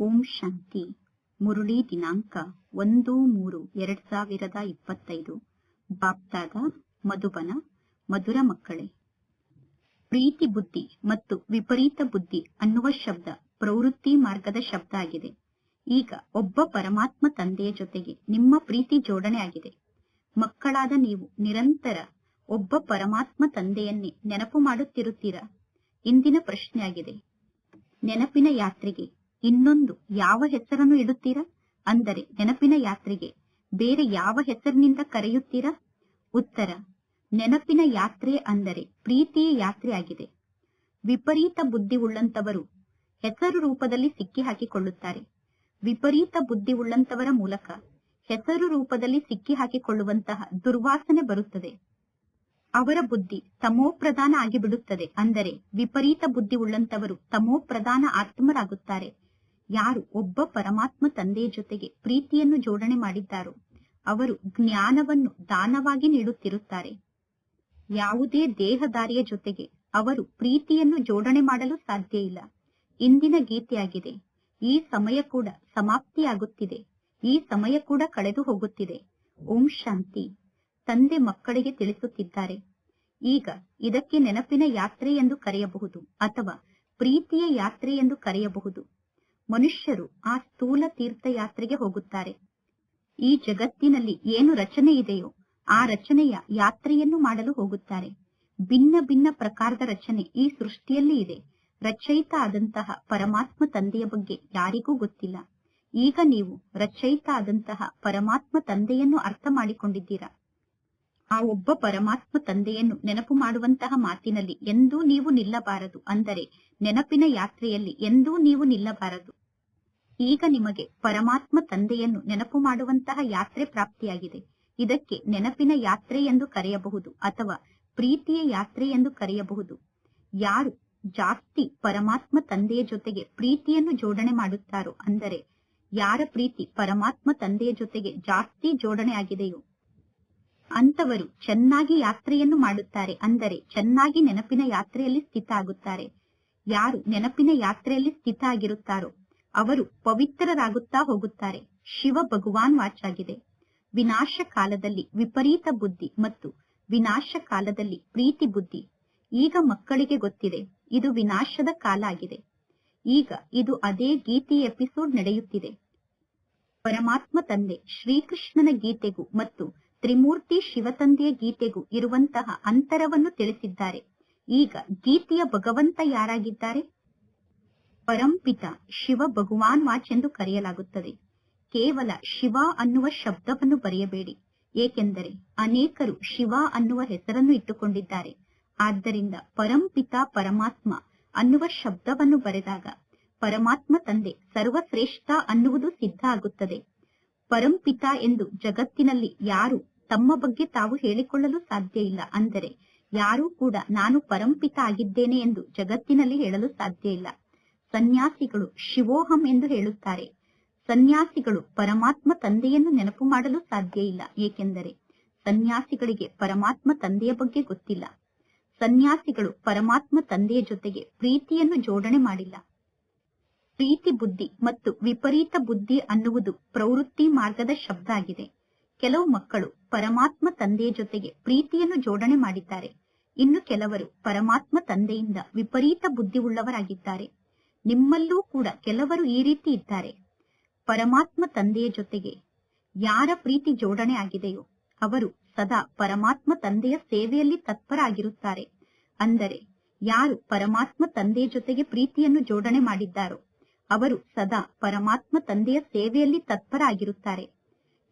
ಓಂ ಶಾಂತಿ. ಮುರುಳಿ ದಿನಾಂಕ ಒಂದು ಮೂರು ಎರಡ್ ಸಾವಿರದ ಇಪ್ಪತ್ತೈದು. ಬಾಪ್ತಾದ ಮಧುಬನ, ಮಧುರ ಮಕ್ಕಳೇ. ಪ್ರೀತಿ ಬುದ್ಧಿ ಮತ್ತು ವಿಪರೀತ ಬುದ್ಧಿ ಅನ್ನುವ ಶಬ್ದ ಪ್ರವೃತ್ತಿ ಮಾರ್ಗದ ಶಬ್ದ ಆಗಿದೆ. ಈಗ ಒಬ್ಬ ಪರಮಾತ್ಮ ತಂದೆಯ ಜೊತೆಗೆ ನಿಮ್ಮ ಪ್ರೀತಿ ಜೋಡಣೆ ಆಗಿದೆ. ಮಕ್ಕಳಾದ ನೀವು ನಿರಂತರ ಒಬ್ಬ ಪರಮಾತ್ಮ ತಂದೆಯನ್ನೇ ನೆನಪು ಮಾಡುತ್ತಿರುತ್ತೀರಾ? ಇಂದಿನ ಪ್ರಶ್ನೆಯಾಗಿದೆ. ನೆನಪಿನ ಯಾತ್ರೆಗೆ ಇನ್ನೊಂದು ಯಾವ ಹೆಸರನ್ನು ಇಡುತ್ತೀರಾ? ಅಂದರೆ ನೆನಪಿನ ಯಾತ್ರೆಗೆ ಬೇರೆ ಯಾವ ಹೆಸರಿನಿಂದ ಕರೆಯುತ್ತೀರಾ? ಉತ್ತರ, ನೆನಪಿನ ಯಾತ್ರೆ ಅಂದರೆ ಪ್ರೀತಿಯ ಯಾತ್ರೆ ಆಗಿದೆ. ವಿಪರೀತ ಬುದ್ಧಿ ಉಳ್ಳಂತವರು ಹೆಸರು ರೂಪದಲ್ಲಿ ಸಿಕ್ಕಿ ಹಾಕಿಕೊಳ್ಳುತ್ತಾರೆ. ವಿಪರೀತ ಬುದ್ಧಿ ಉಳ್ಳಂತವರ ಮೂಲಕ ಹೆಸರು ರೂಪದಲ್ಲಿ ಸಿಕ್ಕಿ ಹಾಕಿಕೊಳ್ಳುವಂತಹ ದುರ್ವಾಸನೆ ಬರುತ್ತದೆ. ಅವರ ಬುದ್ಧಿ ತಮೋಪ್ರಧಾನ ಆಗಿಬಿಡುತ್ತದೆ. ಅಂದರೆ ವಿಪರೀತ ಬುದ್ಧಿ ಉಳ್ಳಂತವರು ತಮೋಪ್ರಧಾನ ಆತ್ಮರಾಗುತ್ತಾರೆ. ಯಾರು ಒಬ್ಬ ಪರಮಾತ್ಮ ತಂದೆಯ ಜೊತೆಗೆ ಪ್ರೀತಿಯನ್ನು ಜೋಡಣೆ ಮಾಡಿದ್ದಾರೋ, ಅವರು ಜ್ಞಾನವನ್ನು ದಾನವಾಗಿ ನೀಡುತ್ತಿರುತ್ತಾರೆ. ಯಾವುದೇ ದೇಹದಾರಿಯ ಜೊತೆಗೆ ಅವರು ಪ್ರೀತಿಯನ್ನು ಜೋಡಣೆ ಮಾಡಲು ಸಾಧ್ಯ ಇಲ್ಲ. ಇಂದಿನ ಗೀತೆಯಾಗಿದೆ, ಈ ಸಮಯ ಕೂಡ ಸಮಾಪ್ತಿಯಾಗುತ್ತಿದೆ, ಈ ಸಮಯ ಕೂಡ ಕಳೆದು ಹೋಗುತ್ತಿದೆ. ಓಂ ಶಾಂತಿ. ತಂದೆ ಮಕ್ಕಳಿಗೆ ತಿಳಿಸುತ್ತಿದ್ದಾರೆ. ಈಗ ಇದಕ್ಕೆ ನೆನಪಿನ ಯಾತ್ರೆ ಎಂದು ಕರೆಯಬಹುದು ಅಥವಾ ಪ್ರೀತಿಯ ಯಾತ್ರೆ ಎಂದು ಕರೆಯಬಹುದು. ಮನುಷ್ಯರು ಆ ಸ್ಥೂಲ ತೀರ್ಥಯಾತ್ರೆಗೆ ಹೋಗುತ್ತಾರೆ. ಈ ಜಗತ್ತಿನಲ್ಲಿ ಏನು ರಚನೆ ಇದೆಯೋ, ಆ ರಚನೆಯ ಯಾತ್ರೆಯನ್ನು ಮಾಡಲು ಹೋಗುತ್ತಾರೆ. ಭಿನ್ನ ಭಿನ್ನ ಪ್ರಕಾರದ ರಚನೆ ಈ ಸೃಷ್ಟಿಯಲ್ಲಿ ಇದೆ. ರಚಯಿತ ಆದಂತಹ ಪರಮಾತ್ಮ ತಂದೆಯ ಬಗ್ಗೆ ಯಾರಿಗೂ ಗೊತ್ತಿಲ್ಲ. ಈಗ ನೀವು ರಚಯಿತ ಆದಂತಹ ಪರಮಾತ್ಮ ತಂದೆಯನ್ನು ಅರ್ಥ ಮಾಡಿಕೊಂಡಿದ್ದೀರಾ? ಆ ಒಬ್ಬ ಪರಮಾತ್ಮ ತಂದೆಯನ್ನು ನೆನಪು ಮಾಡುವಂತಹ ಮಾತಿನಲ್ಲಿ ಎಂದೂ ನೀವು ನಿಲ್ಲಬಾರದು. ಅಂದರೆ ನೆನಪಿನ ಯಾತ್ರೆಯಲ್ಲಿ ಎಂದೂ ನೀವು ನಿಲ್ಲಬಾರದು. ಈಗ ನಿಮಗೆ ಪರಮಾತ್ಮ ತಂದೆಯನ್ನು ನೆನಪು ಮಾಡುವಂತಹ ಯಾತ್ರೆ ಪ್ರಾಪ್ತಿಯಾಗಿದೆ. ಇದಕ್ಕೆ ನೆನಪಿನ ಯಾತ್ರೆ ಎಂದು ಕರೆಯಬಹುದು ಅಥವಾ ಪ್ರೀತಿಯ ಯಾತ್ರೆ ಎಂದು ಕರೆಯಬಹುದು. ಯಾರು ಜಾಸ್ತಿ ಪರಮಾತ್ಮ ತಂದೆಯ ಜೊತೆಗೆ ಪ್ರೀತಿಯನ್ನು ಜೋಡಣೆ ಮಾಡುತ್ತಾರೋ ಅಂದರೆ ಯಾರ ಪ್ರೀತಿ ಪರಮಾತ್ಮ ತಂದೆಯ ಜೊತೆಗೆ ಜಾಸ್ತಿ ಜೋಡಣೆ ಆಗಿದೆಯೋ ಅಂತವರು ಚೆನ್ನಾಗಿ ಯಾತ್ರೆಯನ್ನು ಮಾಡುತ್ತಾರೆ ಅಂದರೆ ಚೆನ್ನಾಗಿ ನೆನಪಿನ ಯಾತ್ರೆಯಲ್ಲಿ ಸ್ಥಿತ ಆಗುತ್ತಾರೆ. ಯಾರು ನೆನಪಿನ ಯಾತ್ರೆಯಲ್ಲಿ ಸ್ಥಿತ ಆಗಿರುತ್ತಾರೋ ಅವರು ಪವಿತ್ರರಾಗುತ್ತಾ ಹೋಗುತ್ತಾರೆ. ಶಿವ ಭಗವಾನ್ ವಾಚಾಗಿದೆ. ವಿನಾಶ ಕಾಲದಲ್ಲಿ ವಿಪರೀತ ಬುದ್ಧಿ ಮತ್ತು ವಿನಾಶ ಕಾಲದಲ್ಲಿ ಪ್ರೀತಿ ಬುದ್ಧಿ. ಈಗ ಮಕ್ಕಳಿಗೆ ಗೊತ್ತಿದೆ, ಇದು ವಿನಾಶದ ಕಾಲ ಆಗಿದೆ. ಈಗ ಇದು ಅದೇ ಗೀತೆ ಎಪಿಸೋಡ್ ನಡೆಯುತ್ತಿದೆ. ಪರಮಾತ್ಮ ತಂದೆ ಶ್ರೀಕೃಷ್ಣನ ಗೀತೆಗೂ ಮತ್ತು ತ್ರಿಮೂರ್ತಿ ಶಿವತಂದೆಯ ಗೀತೆಗೂ ಇರುವಂತಹ ಅಂತರವನ್ನು ತಿಳಿಸಿದ್ದಾರೆ. ಈಗ ಗೀತೆಯ ಭಗವಂತ ಯಾರಾಗಿದ್ದಾರೆ? ಪರಂಪಿತ ಶಿವ ಭಗವಾನ್ ವಾಚ್ ಎಂದು ಕರೆಯಲಾಗುತ್ತದೆ. ಕೇವಲ ಶಿವ ಅನ್ನುವ ಶಬ್ದವನ್ನು ಬರೆಯಬೇಡಿ. ಏಕೆಂದರೆ ಅನೇಕರು ಶಿವ ಅನ್ನುವ ಹೆಸರನ್ನು ಇಟ್ಟುಕೊಂಡಿದ್ದಾರೆ. ಆದ್ದರಿಂದ ಪರಂಪಿತ ಪರಮಾತ್ಮ ಅನ್ನುವ ಶಬ್ದವನ್ನು ಬರೆದಾಗ ಪರಮಾತ್ಮ ತಂದೆ ಸರ್ವಶ್ರೇಷ್ಠ ಅನ್ನುವುದು ಸಿದ್ಧ ಆಗುತ್ತದೆ. ಪರಂಪಿತ ಎಂದು ಜಗತ್ತಿನಲ್ಲಿ ಯಾರು ತಮ್ಮ ಬಗ್ಗೆ ತಾವು ಹೇಳಿಕೊಳ್ಳಲು ಸಾಧ್ಯ ಇಲ್ಲ ಅಂದರೆ ಯಾರೂ ಕೂಡ ನಾನು ಪರಂಪಿತ ಆಗಿದ್ದೇನೆ ಎಂದು ಜಗತ್ತಿನಲ್ಲಿ ಹೇಳಲು ಸಾಧ್ಯ ಇಲ್ಲ. ಸನ್ಯಾಸಿಗಳು ಶಿವೋಹಂ ಎಂದು ಹೇಳುತ್ತಾರೆ. ಸನ್ಯಾಸಿಗಳು ಪರಮಾತ್ಮ ತಂದೆಯನ್ನು ನೆನಪು ಮಾಡಲು ಸಾಧ್ಯ ಇಲ್ಲ. ಏಕೆಂದರೆ ಸನ್ಯಾಸಿಗಳಿಗೆ ಪರಮಾತ್ಮ ತಂದೆಯ ಬಗ್ಗೆ ಗೊತ್ತಿಲ್ಲ. ಸನ್ಯಾಸಿಗಳು ಪರಮಾತ್ಮ ತಂದೆಯ ಜೊತೆಗೆ ಪ್ರೀತಿಯನ್ನು ಜೋಡಣೆ ಮಾಡಿಲ್ಲ. ಪ್ರೀತಿ ಬುದ್ಧಿ ಮತ್ತು ವಿಪರೀತ ಬುದ್ಧಿ ಅನ್ನುವುದು ಪ್ರವೃತ್ತಿ ಮಾರ್ಗದ ಶಬ್ದ ಆಗಿದೆ. ಕೆಲವು ಮಕ್ಕಳು ಪರಮಾತ್ಮ ತಂದೆಯ ಜೊತೆಗೆ ಪ್ರೀತಿಯನ್ನು ಜೋಡಣೆ ಮಾಡಿದ್ದಾರೆ. ಇನ್ನು ಕೆಲವರು ಪರಮಾತ್ಮ ತಂದೆಯಿಂದ ವಿಪರೀತ ಬುದ್ಧಿ ಉಳ್ಳವರಾಗಿದ್ದಾರೆ ನಿಮ್ಮಲ್ಲೂ ಕೂಡ ಕೆಲವರು ಈ ರೀತಿ ಇದ್ದಾರೆ. ಪರಮಾತ್ಮ ತಂದೆಯ ಜೊತೆಗೆ ಯಾರ ಪ್ರೀತಿ ಜೋಡಣೆ ಆಗಿದೆಯೋ ಅವರು ಸದಾ ಪರಮಾತ್ಮ ತಂದೆಯ ಸೇವೆಯಲ್ಲಿ ತತ್ಪರಾಗಿರುತ್ತಾರೆ. ಅಂದರೆ ಯಾರು ಪರಮಾತ್ಮ ತಂದೆಯ ಜೊತೆಗೆ ಪ್ರೀತಿಯನ್ನು ಜೋಡಣೆ ಮಾಡಿದ್ದಾರೋ ಅವರು ಸದಾ ಪರಮಾತ್ಮ ತಂದೆಯ ಸೇವೆಯಲ್ಲಿ ತತ್ಪರ ಆಗಿರುತ್ತಾರೆ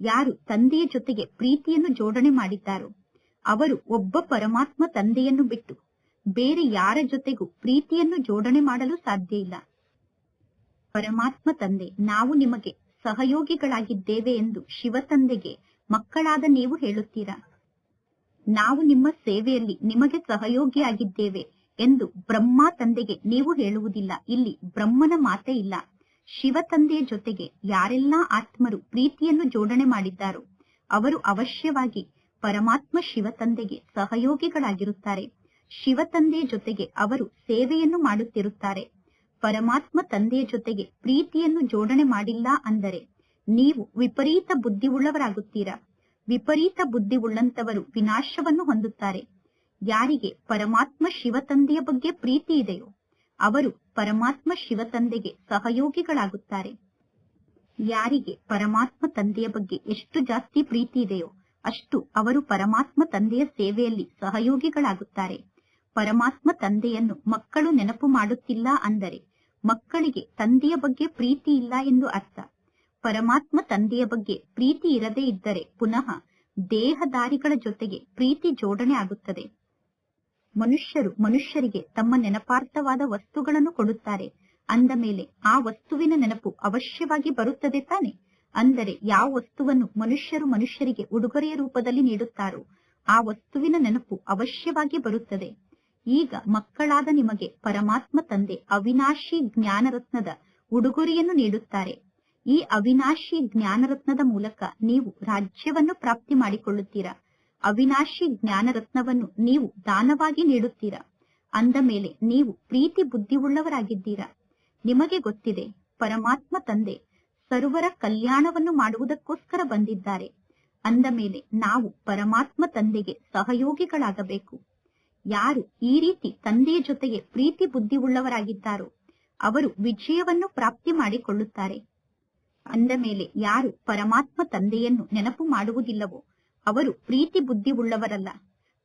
ಯಾರು ತಂದೆಯ ಜೊತೆಗೆ ಪ್ರೀತಿಯನ್ನು ಜೋಡಣೆ ಮಾಡಿದ್ದಾರೋ ಅವರು ಒಬ್ಬ ಪರಮಾತ್ಮ ತಂದೆಯನ್ನು ಬಿಟ್ಟು ಬೇರೆ ಯಾರ ಜೊತೆಗೂ ಪ್ರೀತಿಯನ್ನು ಜೋಡಣೆ ಮಾಡಲು ಸಾಧ್ಯ ಇಲ್ಲ. ಪರಮಾತ್ಮ ತಂದೆ, ನಾವು ನಿಮಗೆ ಸಹಯೋಗಿಗಳಾಗಿದ್ದೇವೆ ಎಂದು ಶಿವ ತಂದೆಗೆ ಮಕ್ಕಳಾದ ನೀವು ಹೇಳುತ್ತೀರಾ? ನಾವು ನಿಮ್ಮ ಸೇವೆಯಲ್ಲಿ ನಿಮಗೆ ಸಹಯೋಗಿಯಾಗಿದ್ದೇವೆ ಎಂದು ಬ್ರಹ್ಮ ತಂದೆಗೆ ನೀವು ಹೇಳುವುದಿಲ್ಲ. ಇಲ್ಲಿ ಬ್ರಹ್ಮನ ಮಾತೇ ಇಲ್ಲ. ಶಿವ ತಂದೆಯ ಜೊತೆಗೆ ಯಾರೆಲ್ಲಾ ಆತ್ಮರು ಪ್ರೀತಿಯನ್ನು ಜೋಡಣೆ ಮಾಡಿದ್ದಾರೋ, ಅವರು ಅವಶ್ಯವಾಗಿ ಪರಮಾತ್ಮ ಶಿವ ತಂದೆಗೆ ಸಹಯೋಗಿಗಳಾಗಿರುತ್ತಾರೆ. ಶಿವ ತಂದೆಯ ಜೊತೆಗೆ ಅವರು ಸೇವೆಯನ್ನು ಮಾಡುತ್ತಿರುತ್ತಾರೆ. ಪರಮಾತ್ಮ ತಂದೆಯ ಜೊತೆಗೆ ಪ್ರೀತಿಯನ್ನು ಜೋಡಣೆ ಮಾಡಿಲ್ಲ ಅಂದರೆ ನೀವು ವಿಪರೀತ ಬುದ್ಧಿವುಳ್ಳವರಾಗುತ್ತೀರಾ ವಿಪರೀತ ಬುದ್ಧಿವುಳ್ಳಂತವರು ವಿನಾಶವನ್ನು ಹೊಂದುತ್ತಾರೆ. ಯಾರಿಗೆ ಪರಮಾತ್ಮ ಶಿವ ತಂದೆಯ ಬಗ್ಗೆ ಪ್ರೀತಿ ಇದೆಯೋ, ಅವರು ಪರಮಾತ್ಮ ಶಿವ ತಂದೆಗೆ ಸಹಯೋಗಿಗಳಾಗುತ್ತಾರೆ. ಯಾರಿಗೆ ಪರಮಾತ್ಮ ತಂದೆಯ ಬಗ್ಗೆ ಎಷ್ಟು ಜಾಸ್ತಿ ಪ್ರೀತಿ ಇದೆಯೋ, ಅಷ್ಟು ಅವರು ಪರಮಾತ್ಮ ತಂದೆಯ ಸೇವೆಯಲ್ಲಿ ಸಹಯೋಗಿಗಳಾಗುತ್ತಾರೆ. ಪರಮಾತ್ಮ ತಂದೆಯನ್ನು ಮಕ್ಕಳು ನೆನಪು ಮಾಡುತ್ತಿಲ್ಲ ಅಂದರೆ ಮಕ್ಕಳಿಗೆ ತಂದೆಯ ಬಗ್ಗೆ ಪ್ರೀತಿ ಇಲ್ಲ ಎಂದು ಅರ್ಥ. ಪರಮಾತ್ಮ ತಂದೆಯ ಬಗ್ಗೆ ಪ್ರೀತಿ ಇರದೇ ಇದ್ದರೆ ಪುನಃ ದೇಹದಾರಿಗಳ ಜೊತೆಗೆ ಪ್ರೀತಿ ಜೋಡಣೆ ಆಗುತ್ತದೆ. ಮನುಷ್ಯರು ಮನುಷ್ಯರಿಗೆ ತಮ್ಮ ನೆನಪಾರ್ಥವಾದ ವಸ್ತುಗಳನ್ನು ಕೊಡುತ್ತಾರೆ. ಅಂದ ಮೇಲೆ ಆ ವಸ್ತುವಿನ ನೆನಪು ಅವಶ್ಯವಾಗಿ ಬರುತ್ತದೆ ತಾನೆ? ಅಂದರೆ ಯಾವ ವಸ್ತುವನ್ನು ಮನುಷ್ಯರು ಮನುಷ್ಯರಿಗೆ ಉಡುಗೊರೆಯ ರೂಪದಲ್ಲಿ ನೀಡುತ್ತಾರೋ ಆ ವಸ್ತುವಿನ ನೆನಪು ಅವಶ್ಯವಾಗಿ ಬರುತ್ತದೆ. ಈಗ ಮಕ್ಕಳಾದ ನಿಮಗೆ ಪರಮಾತ್ಮ ತಂದೆ ಅವಿನಾಶಿ ಜ್ಞಾನರತ್ನದ ಉಡುಗೊರೆಯನ್ನು ನೀಡುತ್ತಾರೆ. ಈ ಅವಿನಾಶಿ ಜ್ಞಾನರತ್ನದ ಮೂಲಕ ನೀವು ರಾಜ್ಯವನ್ನು ಪ್ರಾಪ್ತಿ ಮಾಡಿಕೊಳ್ಳುತ್ತೀರಾ? ಅವಿನಾಶಿ ಜ್ಞಾನರತ್ನವನ್ನು ನೀವು ದಾನವಾಗಿ ನೀಡುತ್ತೀರಾ? ಅಂದ ಮೇಲೆ ನೀವು ಪ್ರೀತಿ ಬುದ್ಧಿವುಳ್ಳವರಾಗಿದ್ದೀರಾ ನಿಮಗೆ ಗೊತ್ತಿದೆ, ಪರಮಾತ್ಮ ತಂದೆ ಸರ್ವರ ಕಲ್ಯಾಣವನ್ನು ಮಾಡುವುದಕ್ಕೋಸ್ಕರ ಬಂದಿದ್ದಾರೆ. ಅಂದ ಮೇಲೆ ನಾವು ಪರಮಾತ್ಮ ತಂದೆಗೆ ಸಹಯೋಗಿಗಳಾಗಬೇಕು. ಯಾರು ಈ ರೀತಿ ತಂದೆಯ ಜೊತೆಗೆ ಪ್ರೀತಿ ಬುದ್ಧಿವುಳ್ಳವರಾಗಿದ್ದಾರೋ ಅವರು ವಿಜಯವನ್ನು ಪ್ರಾಪ್ತಿ ಮಾಡಿಕೊಳ್ಳುತ್ತಾರೆ. ಅಂದ ಮೇಲೆ ಯಾರು ಪರಮಾತ್ಮ ತಂದೆಯನ್ನು ನೆನಪು ಮಾಡುವುದಿಲ್ಲವೋ ಅವರು ಪ್ರೀತಿ ಬುದ್ಧಿವುಳ್ಳವರಲ್ಲ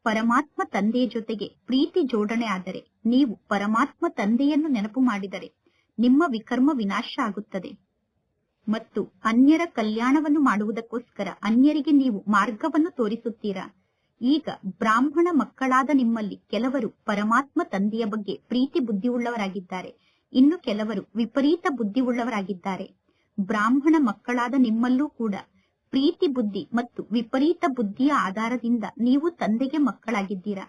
ಪರಮಾತ್ಮ ತಂದೆಯ ಜೊತೆಗೆ ಪ್ರೀತಿ ಜೋಡಣೆ ಆದರೆ ನೀವು ಪರಮಾತ್ಮ ತಂದೆಯನ್ನು ನೆನಪು ಮಾಡಿದರೆ ನಿಮ್ಮ ವಿಕರ್ಮ ವಿನಾಶ ಆಗುತ್ತದೆ. ಮತ್ತು ಅನ್ಯರ ಕಲ್ಯಾಣವನ್ನು ಮಾಡುವುದಕ್ಕೋಸ್ಕರ ಅನ್ಯರಿಗೆ ನೀವು ಮಾರ್ಗವನ್ನು ತೋರಿಸುತ್ತೀರಾ? ಈಗ ಬ್ರಾಹ್ಮಣ ಮಕ್ಕಳಾದ ನಿಮ್ಮಲ್ಲಿ ಕೆಲವರು ಪರಮಾತ್ಮ ತಂದೆಯ ಬಗ್ಗೆ ಪ್ರೀತಿ ಬುದ್ಧಿಯುಳ್ಳವರಾಗಿದ್ದಾರೆ. ಇನ್ನು ಕೆಲವರು ವಿಪರೀತ ಬುದ್ಧಿವುಳ್ಳವರಾಗಿದ್ದಾರೆ ಬ್ರಾಹ್ಮಣ ಮಕ್ಕಳಾದ ನಿಮ್ಮಲ್ಲೂ ಕೂಡ ಪ್ರೀತಿ ಬುದ್ಧಿ ಮತ್ತು ವಿಪರೀತ ಬುದ್ಧಿಯ ಆಧಾರದಿಂದ ನೀವು ತಂದೆಗೆ ಮಕ್ಕಳಾಗಿದ್ದೀರಾ?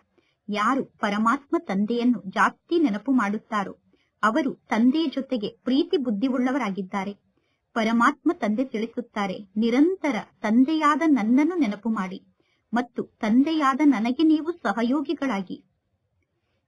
ಯಾರು ಪರಮಾತ್ಮ ತಂದೆಯನ್ನು ಜಾಸ್ತಿ ನೆನಪು ಮಾಡುತ್ತಾರೋ, ಅವರು ತಂದೆಯ ಜೊತೆಗೆ ಪ್ರೀತಿ ಬುದ್ಧಿವುಳ್ಳವರಾಗಿದ್ದಾರೆ ಪರಮಾತ್ಮ ತಂದೆ ತಿಳಿಸುತ್ತಾರೆ, ನಿರಂತರ ತಂದೆಯಾದ ನನ್ನನ್ನು ನೆನಪು ಮಾಡಿ. ಮತ್ತು ತಂದೆಯಾದ ನನಗೆ ನೀವು ಸಹಯೋಗಿಗಳಾಗಿ.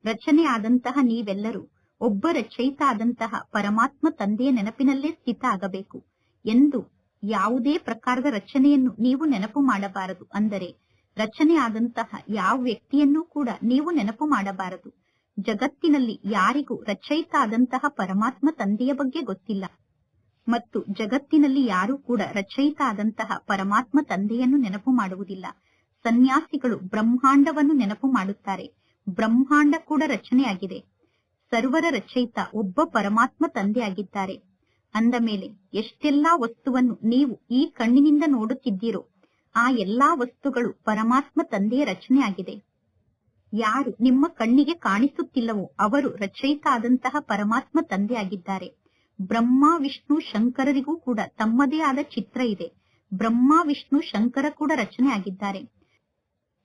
ರಚನೆ ಆದಂತಹ ನೀವೆಲ್ಲರೂ ಒಬ್ಬ ರಚಯಿತ ಆದಂತಹ ಪರಮಾತ್ಮ ತಂದೆಯ ನೆನಪಿನಲ್ಲೇ ಸ್ಥಿತ ಆಗಬೇಕು ಎಂದು ಯಾವುದೇ ಪ್ರಕಾರದ ರಚನೆಯನ್ನು ನೀವು ನೆನಪು ಮಾಡಬಾರದು. ಅಂದರೆ ರಚನೆ ಆದಂತಹ ಯಾವ ವ್ಯಕ್ತಿಯನ್ನೂ ಕೂಡ ನೀವು ನೆನಪು ಮಾಡಬಾರದು. ಜಗತ್ತಿನಲ್ಲಿ ಯಾರಿಗೂ ರಚಯಿತ ಆದಂತಹ ಪರಮಾತ್ಮ ತಂದೆಯ ಬಗ್ಗೆ ಗೊತ್ತಿಲ್ಲ. ಮತ್ತು ಜಗತ್ತಿನಲ್ಲಿ ಯಾರೂ ಕೂಡ ರಚಯಿತ ಆದಂತಹ ಪರಮಾತ್ಮ ತಂದೆಯನ್ನು ನೆನಪು ಮಾಡುವುದಿಲ್ಲ. ಸನ್ಯಾಸಿಗಳು ಬ್ರಹ್ಮಾಂಡವನ್ನು ನೆನಪು ಮಾಡುತ್ತಾರೆ. ಬ್ರಹ್ಮಾಂಡ ಕೂಡ ರಚನೆಯಾಗಿದೆ. ಸರ್ವರ ರಚಯಿತ ಒಬ್ಬ ಪರಮಾತ್ಮ ತಂದೆ ಆಗಿದ್ದಾರೆ ಅಂದ ಮೇಲೆ, ಎಷ್ಟೆಲ್ಲಾ ವಸ್ತುವನ್ನು ನೀವು ಈ ಕಣ್ಣಿನಿಂದ ನೋಡುತ್ತಿದ್ದೀರೋ, ಆ ಎಲ್ಲಾ ವಸ್ತುಗಳು ಪರಮಾತ್ಮ ತಂದೆಯ ರಚನೆಯಾಗಿದೆ. ಯಾರು ನಿಮ್ಮ ಕಣ್ಣಿಗೆ ಕಾಣಿಸುತ್ತಿಲ್ಲವೋ ಅವರು ರಚಯಿತ ಆದಂತಹ ಪರಮಾತ್ಮ ತಂದೆ ಆಗಿದ್ದಾರೆ ಬ್ರಹ್ಮ, ವಿಷ್ಣು, ಶಂಕರರಿಗೂ ಕೂಡ ತಮ್ಮದೇ ಆದ ಚಿತ್ರ ಇದೆ. ಬ್ರಹ್ಮ, ವಿಷ್ಣು, ಶಂಕರ ಕೂಡ ರಚನೆ ಆಗಿದ್ದಾರೆ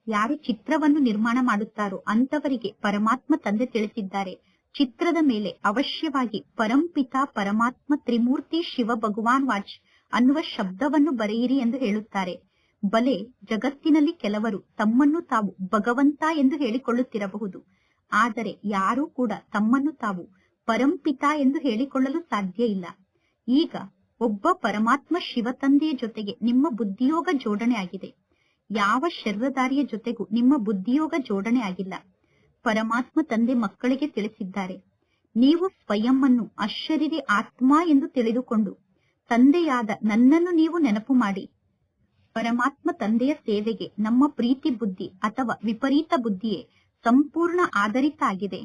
ಯಾರು ಚಿತ್ರವನ್ನು ನಿರ್ಮಾಣ ಮಾಡುತ್ತಾರೋ ಅಂತವರಿಗೆ ಪರಮಾತ್ಮ ತಂದೆ ತಿಳಿಸಿದ್ದಾರೆ. ಚಿತ್ರದ ಮೇಲೆ ಅವಶ್ಯವಾಗಿ ಪರಂಪಿತ ಪರಮಾತ್ಮ ತ್ರಿಮೂರ್ತಿ ಶಿವ ಭಗವಾನ್ ವಾಚ್ ಅನ್ನುವ ಶಬ್ದವನ್ನು ಬರೆಯಿರಿ ಎಂದು ಹೇಳುತ್ತಾರೆ. ಬಲೆ ಜಗತ್ತಿನಲ್ಲಿ ಕೆಲವರು ತಮ್ಮನ್ನು ತಾವು ಭಗವಂತ ಎಂದು ಹೇಳಿಕೊಳ್ಳುತ್ತಿರಬಹುದು. ಆದರೆ ಯಾರೂ ಕೂಡ ತಮ್ಮನ್ನು ತಾವು ಪರಂಪಿತ ಎಂದು ಹೇಳಿಕೊಳ್ಳಲು ಸಾಧ್ಯ ಇಲ್ಲ. ಈಗ ಒಬ್ಬ ಪರಮಾತ್ಮ ಶಿವ ತಂದೆಯ ಜೊತೆಗೆ ನಿಮ್ಮ ಬುದ್ಧಿಯೋಗ ಜೋಡಣೆ ಆಗಿದೆ ಯಾವ ಶರೀರಧಾರಿಯ ಜೊತೆಗೂ ನಿಮ್ಮ ಬುದ್ಧಿಯೋಗ ಜೋಡಣೆ ಆಗಿಲ್ಲ. ಪರಮಾತ್ಮ ತಂದೆ ಮಕ್ಕಳಿಗೆ ತಿಳಿಸಿದ್ದಾರೆ. ನೀವು ಸ್ವಯಂ ಅನ್ನು ಅಶರೀರಿ ಆತ್ಮ ಎಂದು ತಿಳಿದುಕೊಂಡು ತಂದೆಯಾದ ನನ್ನನ್ನು ನೀವು ನೆನಪು ಮಾಡಿ. ಪರಮಾತ್ಮ ತಂದೆಯ ಸೇವೆಗೆ ನಮ್ಮ ಪ್ರೀತಿ ಬುದ್ಧಿ ಅಥವಾ ವಿಪರೀತ ಬುದ್ಧಿಯೇ ಸಂಪೂರ್ಣ ಆಧಾರಿತ ಆಗಿದೆ.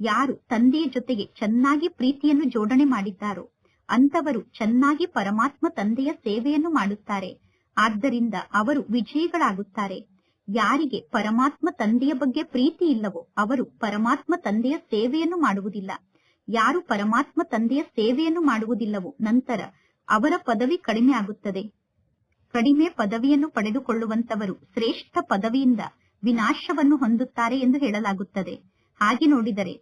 ಯಾರು ತಂದೆಯ ಜೊತೆಗೆ ಚೆನ್ನಾಗಿ ಪ್ರೀತಿಯನ್ನು ಜೋಡಣೆ ಮಾಡಿದ್ದಾರೋ ಅಂತವರು ಚೆನ್ನಾಗಿ ಪರಮಾತ್ಮ ತಂದೆಯ ಸೇವೆಯನ್ನು ಮಾಡುತ್ತಾರೆ. ಆದ್ದರಿಂದ ಅವರು ವಿಜಯಿಗಳಾಗುತ್ತಾರೆ. ಯಾರಿಗೆ ಪರಮಾತ್ಮ ತಂದೆಯ ಬಗ್ಗೆ ಪ್ರೀತಿ ಇಲ್ಲವೋ ಅವರು ಪರಮಾತ್ಮ ತಂದೆಯ ಸೇವೆಯನ್ನು ಮಾಡುವುದಿಲ್ಲ. ಯಾರು ಪರಮಾತ್ಮ ತಂದೆಯ ಸೇವೆಯನ್ನು ಮಾಡುವುದಿಲ್ಲವೋ ನಂತರ ಅವರ ಪದವಿ ಕಡಿಮೆ ಆಗುತ್ತದೆ. ಕಡಿಮೆ ಪದವಿಯನ್ನು ಪಡೆದುಕೊಳ್ಳುವಂತವರು ಶ್ರೇಷ್ಠ ಪದವಿಯಿಂದ ವಿನಾಶವನ್ನು ಹೊಂದುತ್ತಾರೆ ಎಂದು ಹೇಳಲಾಗುತ್ತದೆ. ಹಾಗೆ ನೋಡಿದರೆ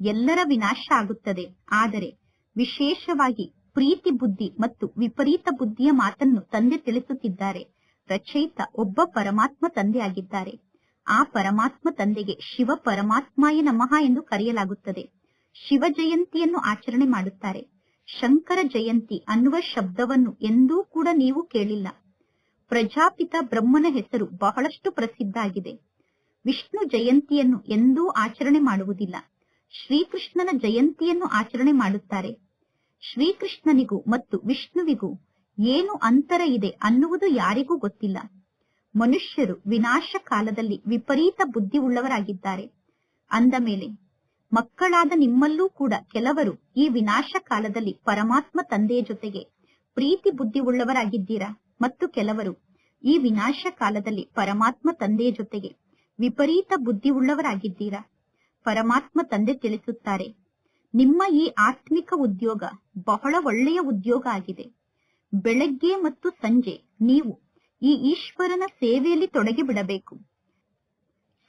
ಎಲ್ಲರ ವಿನಾಶ ಆಗುತ್ತದೆ. ಆದರೆ ವಿಶೇಷವಾಗಿ ಪ್ರೀತಿ ಬುದ್ಧಿ ಮತ್ತು ವಿಪರೀತ ಬುದ್ಧಿಯ ಮಾತನ್ನು ತಂದೆ ತಿಳಿಸುತ್ತಿದ್ದಾರೆ. ರಚಯಿತ ಒಬ್ಬ ಪರಮಾತ್ಮ ತಂದೆ ಆಗಿದ್ದಾರೆ ಆ ಪರಮಾತ್ಮ ತಂದೆಗೆ ಶಿವ ಪರಮಾತ್ಮಾಯ ನಮಃ ಎಂದು ಕರೆಯಲಾಗುತ್ತದೆ. ಶಿವ ಜಯಂತಿಯನ್ನು ಆಚರಣೆ ಮಾಡುತ್ತಾರೆ. ಶಂಕರ ಜಯಂತಿ ಅನ್ನುವ ಶಬ್ದವನ್ನು ಎಂದೂ ಕೂಡ ನೀವು ಕೇಳಿಲ್ಲ. ಪ್ರಜಾಪಿತ ಬ್ರಹ್ಮನ ಹೆಸರು ಬಹಳಷ್ಟು ಪ್ರಸಿದ್ಧ ಆಗಿದೆ. ವಿಷ್ಣು ಜಯಂತಿಯನ್ನು ಎಂದೂ ಆಚರಣೆ ಮಾಡುವುದಿಲ್ಲ. ಶ್ರೀಕೃಷ್ಣನ ಜಯಂತಿಯನ್ನು ಆಚರಣೆ ಮಾಡುತ್ತಾರೆ. ಶ್ರೀಕೃಷ್ಣನಿಗೂ ಮತ್ತು ವಿಷ್ಣುವಿಗೂ ಏನು ಅಂತರ ಇದೆ ಅನ್ನುವುದು ಯಾರಿಗೂ ಗೊತ್ತಿಲ್ಲ. ಮನುಷ್ಯರು ವಿನಾಶ ಕಾಲದಲ್ಲಿ ವಿಪರೀತ ಬುದ್ಧಿ ಉಳ್ಳವರಾಗಿದ್ದಾರೆ ಅಂದ ಮೇಲೆ, ಮಕ್ಕಳಾದ ನಿಮ್ಮಲ್ಲೂ ಕೂಡ ಕೆಲವರು ಈ ವಿನಾಶ ಕಾಲದಲ್ಲಿ ಪರಮಾತ್ಮ ತಂದೆಯ ಜೊತೆಗೆ ಪ್ರೀತಿ ಬುದ್ಧಿ ಉಳ್ಳವರಾಗಿದ್ದೀರಾ ಮತ್ತು ಕೆಲವರು ಈ ವಿನಾಶ ಕಾಲದಲ್ಲಿ ಪರಮಾತ್ಮ ತಂದೆಯ ಜೊತೆಗೆ ವಿಪರೀತ ಬುದ್ಧಿ ಉಳ್ಳವರಾಗಿದ್ದೀರಾ ಪರಮಾತ್ಮ ತಂದೆ ತಿಳಿಸುತ್ತಾರೆ ನಿಮ್ಮ ಈ ಆತ್ಮಿಕ ಉದ್ಯೋಗ ಬಹಳ ಒಳ್ಳೆಯ ಉದ್ಯೋಗ ಆಗಿದೆ. ಬೆಳಗ್ಗೆ ಮತ್ತು ಸಂಜೆ ನೀವು ಈ ಈಶ್ವರನ ಸೇವೆಯಲ್ಲಿ ತೊಡಗಿ ಬಿಡಬೇಕು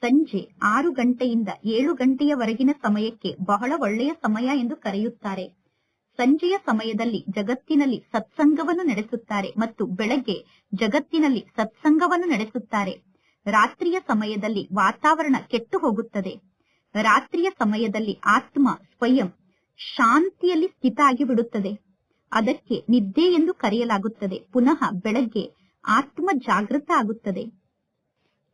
ಸಂಜೆ ಆರು ಗಂಟೆಯಿಂದ ಏಳು ಗಂಟೆಯವರೆಗಿನ ಸಮಯಕ್ಕೆ ಬಹಳ ಒಳ್ಳೆಯ ಸಮಯ ಎಂದು ಕರೆಯುತ್ತಾರೆ. ಸಂಜೆಯ ಸಮಯದಲ್ಲಿ ಜಗತ್ತಿನಲ್ಲಿ ಸತ್ಸಂಗವನ್ನು ನಡೆಸುತ್ತಾರೆ ಮತ್ತು ಬೆಳಗ್ಗೆ ಜಗತ್ತಿನಲ್ಲಿ ಸತ್ಸಂಗವನ್ನು ನಡೆಸುತ್ತಾರೆ. ರಾತ್ರಿಯ ಸಮಯದಲ್ಲಿ ವಾತಾವರಣ ಕೆಟ್ಟು ಹೋಗುತ್ತದೆ. ರಾತ್ರಿಯ ಸಮಯದಲ್ಲಿ ಆತ್ಮ ಸ್ವಯಂ ಶಾಂತಿಯಲ್ಲಿ ಸ್ಥಿತ ಆಗಿ ಬಿಡುತ್ತದೆ ಅದಕ್ಕೆ ನಿದ್ದೆ ಎಂದು ಕರೆಯಲಾಗುತ್ತದೆ. ಪುನಃ ಬೆಳಗ್ಗೆ ಆತ್ಮ ಜಾಗೃತ ಆಗುತ್ತದೆ.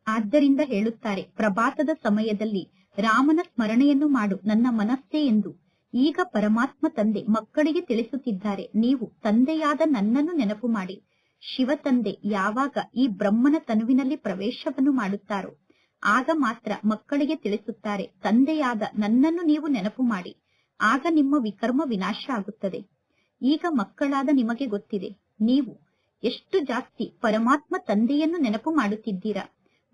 ಆದ್ದರಿಂದ ಹೇಳುತ್ತಾರೆ, ಪ್ರಭಾತದ ಸಮಯದಲ್ಲಿ ರಾಮನ ಸ್ಮರಣೆಯನ್ನು ಮಾಡು, ನನ್ನ ಮನಸ್ಸೇ ಎಂದು. ಈಗ ಪರಮಾತ್ಮ ತಂದೆ ಮಕ್ಕಳಿಗೆ ತಿಳಿಸುತ್ತಿದ್ದಾರೆ, ನೀವು ತಂದೆಯಾದ ನನ್ನನ್ನು ನೆನಪು ಮಾಡಿ. ಶಿವ ತಂದೆ ಯಾವಾಗ ಈ ಬ್ರಹ್ಮನ ತನುವಿನಲ್ಲಿ ಪ್ರವೇಶವನ್ನು ಮಾಡುತ್ತಾರೋ? ಆಗ ಮಾತ್ರ ಮಕ್ಕಳಿಗೆ ತಿಳಿಸುತ್ತಾರೆ, ತಂದೆಯಾದ ನನ್ನನ್ನು ನೀವು ನೆನಪು ಮಾಡಿ. ಆಗ ನಿಮ್ಮ ವಿಕರ್ಮ ವಿನಾಶ ಆಗುತ್ತದೆ. ಈಗ ಮಕ್ಕಳಾದ ನಿಮಗೆ ಗೊತ್ತಿದೆ, ನೀವು ಎಷ್ಟು ಜಾಸ್ತಿ ಪರಮಾತ್ಮ ತಂದೆಯನ್ನು ನೆನಪು ಮಾಡುತ್ತಿದ್ದೀರಾ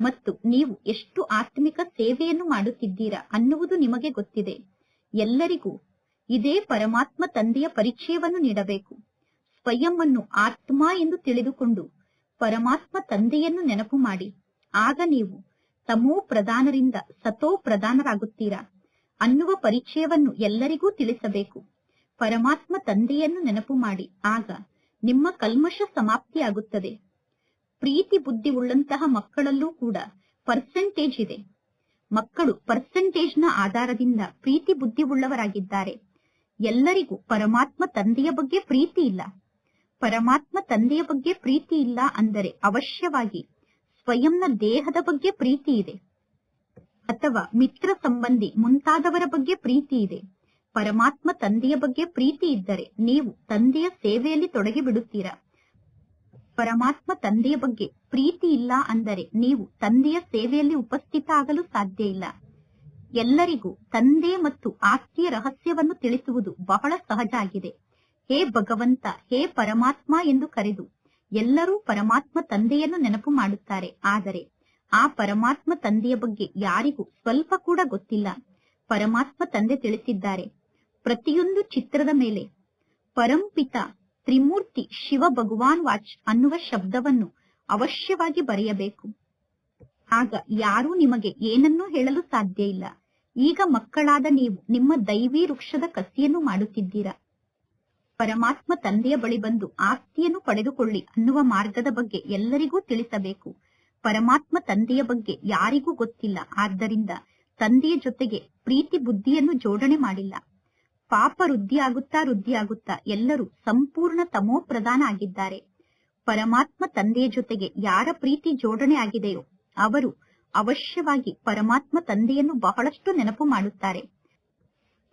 ಮತ್ತು ನೀವು ಎಷ್ಟು ಆತ್ಮಿಕ ಸೇವೆಯನ್ನು ಮಾಡುತ್ತಿದ್ದೀರಾ ಅನ್ನುವುದು ನಿಮಗೆ ಗೊತ್ತಿದೆ. ಎಲ್ಲರಿಗೂ ಇದೇ ಪರಮಾತ್ಮ ತಂದೆಯ ಪರಿಚಯವನ್ನು ನೀಡಬೇಕು. ಸ್ವಯಂವನ್ನು ಆತ್ಮ ಎಂದು ತಿಳಿದುಕೊಂಡು ಪರಮಾತ್ಮ ತಂದೆಯನ್ನು ನೆನಪು ಮಾಡಿ. ಆಗ ನೀವು ತಮೋ ಪ್ರಧಾನರಿಂದ ಸತೋ ಪ್ರಧಾನರಾಗುತ್ತೀರಾ? ಅನ್ನುವ ಪರಿಚಯವನ್ನು ಎಲ್ಲರಿಗೂ ತಿಳಿಸಬೇಕು. ಪರಮಾತ್ಮ ತಂದೆಯನ್ನು ನೆನಪು ಮಾಡಿ. ಆಗ ನಿಮ್ಮ ಕಲ್ಮಶ ಸಮಾಪ್ತಿಯಾಗುತ್ತದೆ. ಪ್ರೀತಿ ಬುದ್ಧಿ ಉಳ್ಳಂತಹ ಮಕ್ಕಳಲ್ಲೂ ಕೂಡ ಪರ್ಸೆಂಟೇಜ್ ಇದೆ. ಮಕ್ಕಳು ಪರ್ಸೆಂಟೇಜ್ನ ಆಧಾರದಿಂದ ಪ್ರೀತಿ ಬುದ್ಧಿ ಉಳ್ಳವರಾಗಿದ್ದಾರೆ. ಎಲ್ಲರಿಗೂ ಪರಮಾತ್ಮ ತಂದೆಯ ಬಗ್ಗೆ ಪ್ರೀತಿ ಇಲ್ಲ. ಪರಮಾತ್ಮ ತಂದೆಯ ಬಗ್ಗೆ ಪ್ರೀತಿ ಇಲ್ಲ ಅಂದರೆ ಅವಶ್ಯವಾಗಿ ಸ್ವಯಂನ ದೇಹದ ಬಗ್ಗೆ ಪ್ರೀತಿ ಇದೆ. ಅಥವಾ ಮಿತ್ರ ಸಂಬಂಧಿ ಮುಂತಾದವರ ಬಗ್ಗೆ ಪ್ರೀತಿ ಇದೆ. ಪರಮಾತ್ಮ ತಂದೆಯ ಬಗ್ಗೆ ಪ್ರೀತಿ ಇದ್ದರೆ ನೀವು ತಂದೆಯ ಸೇವೆಯಲ್ಲಿ ತೊಡಗಿ ಬಿಡುತ್ತೀರಾ ಪರಮಾತ್ಮ ತಂದೆಯ ಬಗ್ಗೆ ಪ್ರೀತಿ ಇಲ್ಲ ಅಂದರೆ ನೀವು ತಂದೆಯ ಸೇವೆಯಲ್ಲಿ ಉಪಸ್ಥಿತ ಆಗಲು ಸಾಧ್ಯ ಇಲ್ಲ. ಎಲ್ಲರಿಗೂ ತಂದೆ ಮತ್ತು ಆಸ್ತಿಯ ರಹಸ್ಯವನ್ನು ತಿಳಿಸುವುದು ಬಹಳ ಸಹಜ ಆಗಿದೆ. ಹೇ ಭಗವಂತ, ಹೇ ಪರಮಾತ್ಮ ಎಂದು ಕರೆದು ಎಲ್ಲರೂ ಪರಮಾತ್ಮ ತಂದೆಯನ್ನು ನೆನಪು ಮಾಡುತ್ತಾರೆ. ಆದರೆ ಆ ಪರಮಾತ್ಮ ತಂದೆಯ ಬಗ್ಗೆ ಯಾರಿಗೂ ಸ್ವಲ್ಪ ಕೂಡ ಗೊತ್ತಿಲ್ಲ. ಪರಮಾತ್ಮ ತಂದೆ ತಿಳಿಸಿದ್ದಾರೆ. ಪ್ರತಿಯೊಂದು ಚಿತ್ರದ ಮೇಲೆ ಪರಂಪಿತ ತ್ರಿಮೂರ್ತಿ ಶಿವ ಭಗವಾನ್ ವಾಚ್ ಅನ್ನುವ ಶಬ್ದವನ್ನು ಅವಶ್ಯವಾಗಿ ಬರೆಯಬೇಕು. ಆಗ ಯಾರೂ ನಿಮಗೆ ಏನನ್ನೂ ಹೇಳಲು ಸಾಧ್ಯ ಇಲ್ಲ. ಈಗ ಮಕ್ಕಳಾದ ನೀವು ನಿಮ್ಮ ದೈವಿ ವೃಕ್ಷದ ಕಸಿಯನ್ನು ಮಾಡುತ್ತಿದ್ದೀರಾ? ಪರಮಾತ್ಮ ತಂದೆಯ ಬಳಿ ಬಂದು ಆಸ್ತಿಯನ್ನು ಪಡೆದುಕೊಳ್ಳಿ ಅನ್ನುವ ಮಾರ್ಗದ ಬಗ್ಗೆ ಎಲ್ಲರಿಗೂ ತಿಳಿಸಬೇಕು. ಪರಮಾತ್ಮ ತಂದೆಯ ಬಗ್ಗೆ ಯಾರಿಗೂ ಗೊತ್ತಿಲ್ಲ. ಆದ್ದರಿಂದ ತಂದೆಯ ಜೊತೆಗೆ ಪ್ರೀತಿ ಬುದ್ಧಿಯನ್ನು ಜೋಡಣೆ ಮಾಡಿಲ್ಲ. ಪಾಪ ವೃದ್ಧಿಯಾಗುತ್ತಾ ವೃದ್ಧಿಯಾಗುತ್ತಾ ಎಲ್ಲರೂ ಸಂಪೂರ್ಣ ತಮೋ ಪ್ರಧಾನ ಆಗಿದ್ದಾರೆ. ಪರಮಾತ್ಮ ತಂದೆಯ ಜೊತೆಗೆ ಯಾರ ಪ್ರೀತಿ ಜೋಡಣೆ ಆಗಿದೆಯೋ ಅವರು ಅವಶ್ಯವಾಗಿ ಪರಮಾತ್ಮ ತಂದೆಯನ್ನು ಬಹಳಷ್ಟು ನೆನಪು ಮಾಡುತ್ತಾರೆ.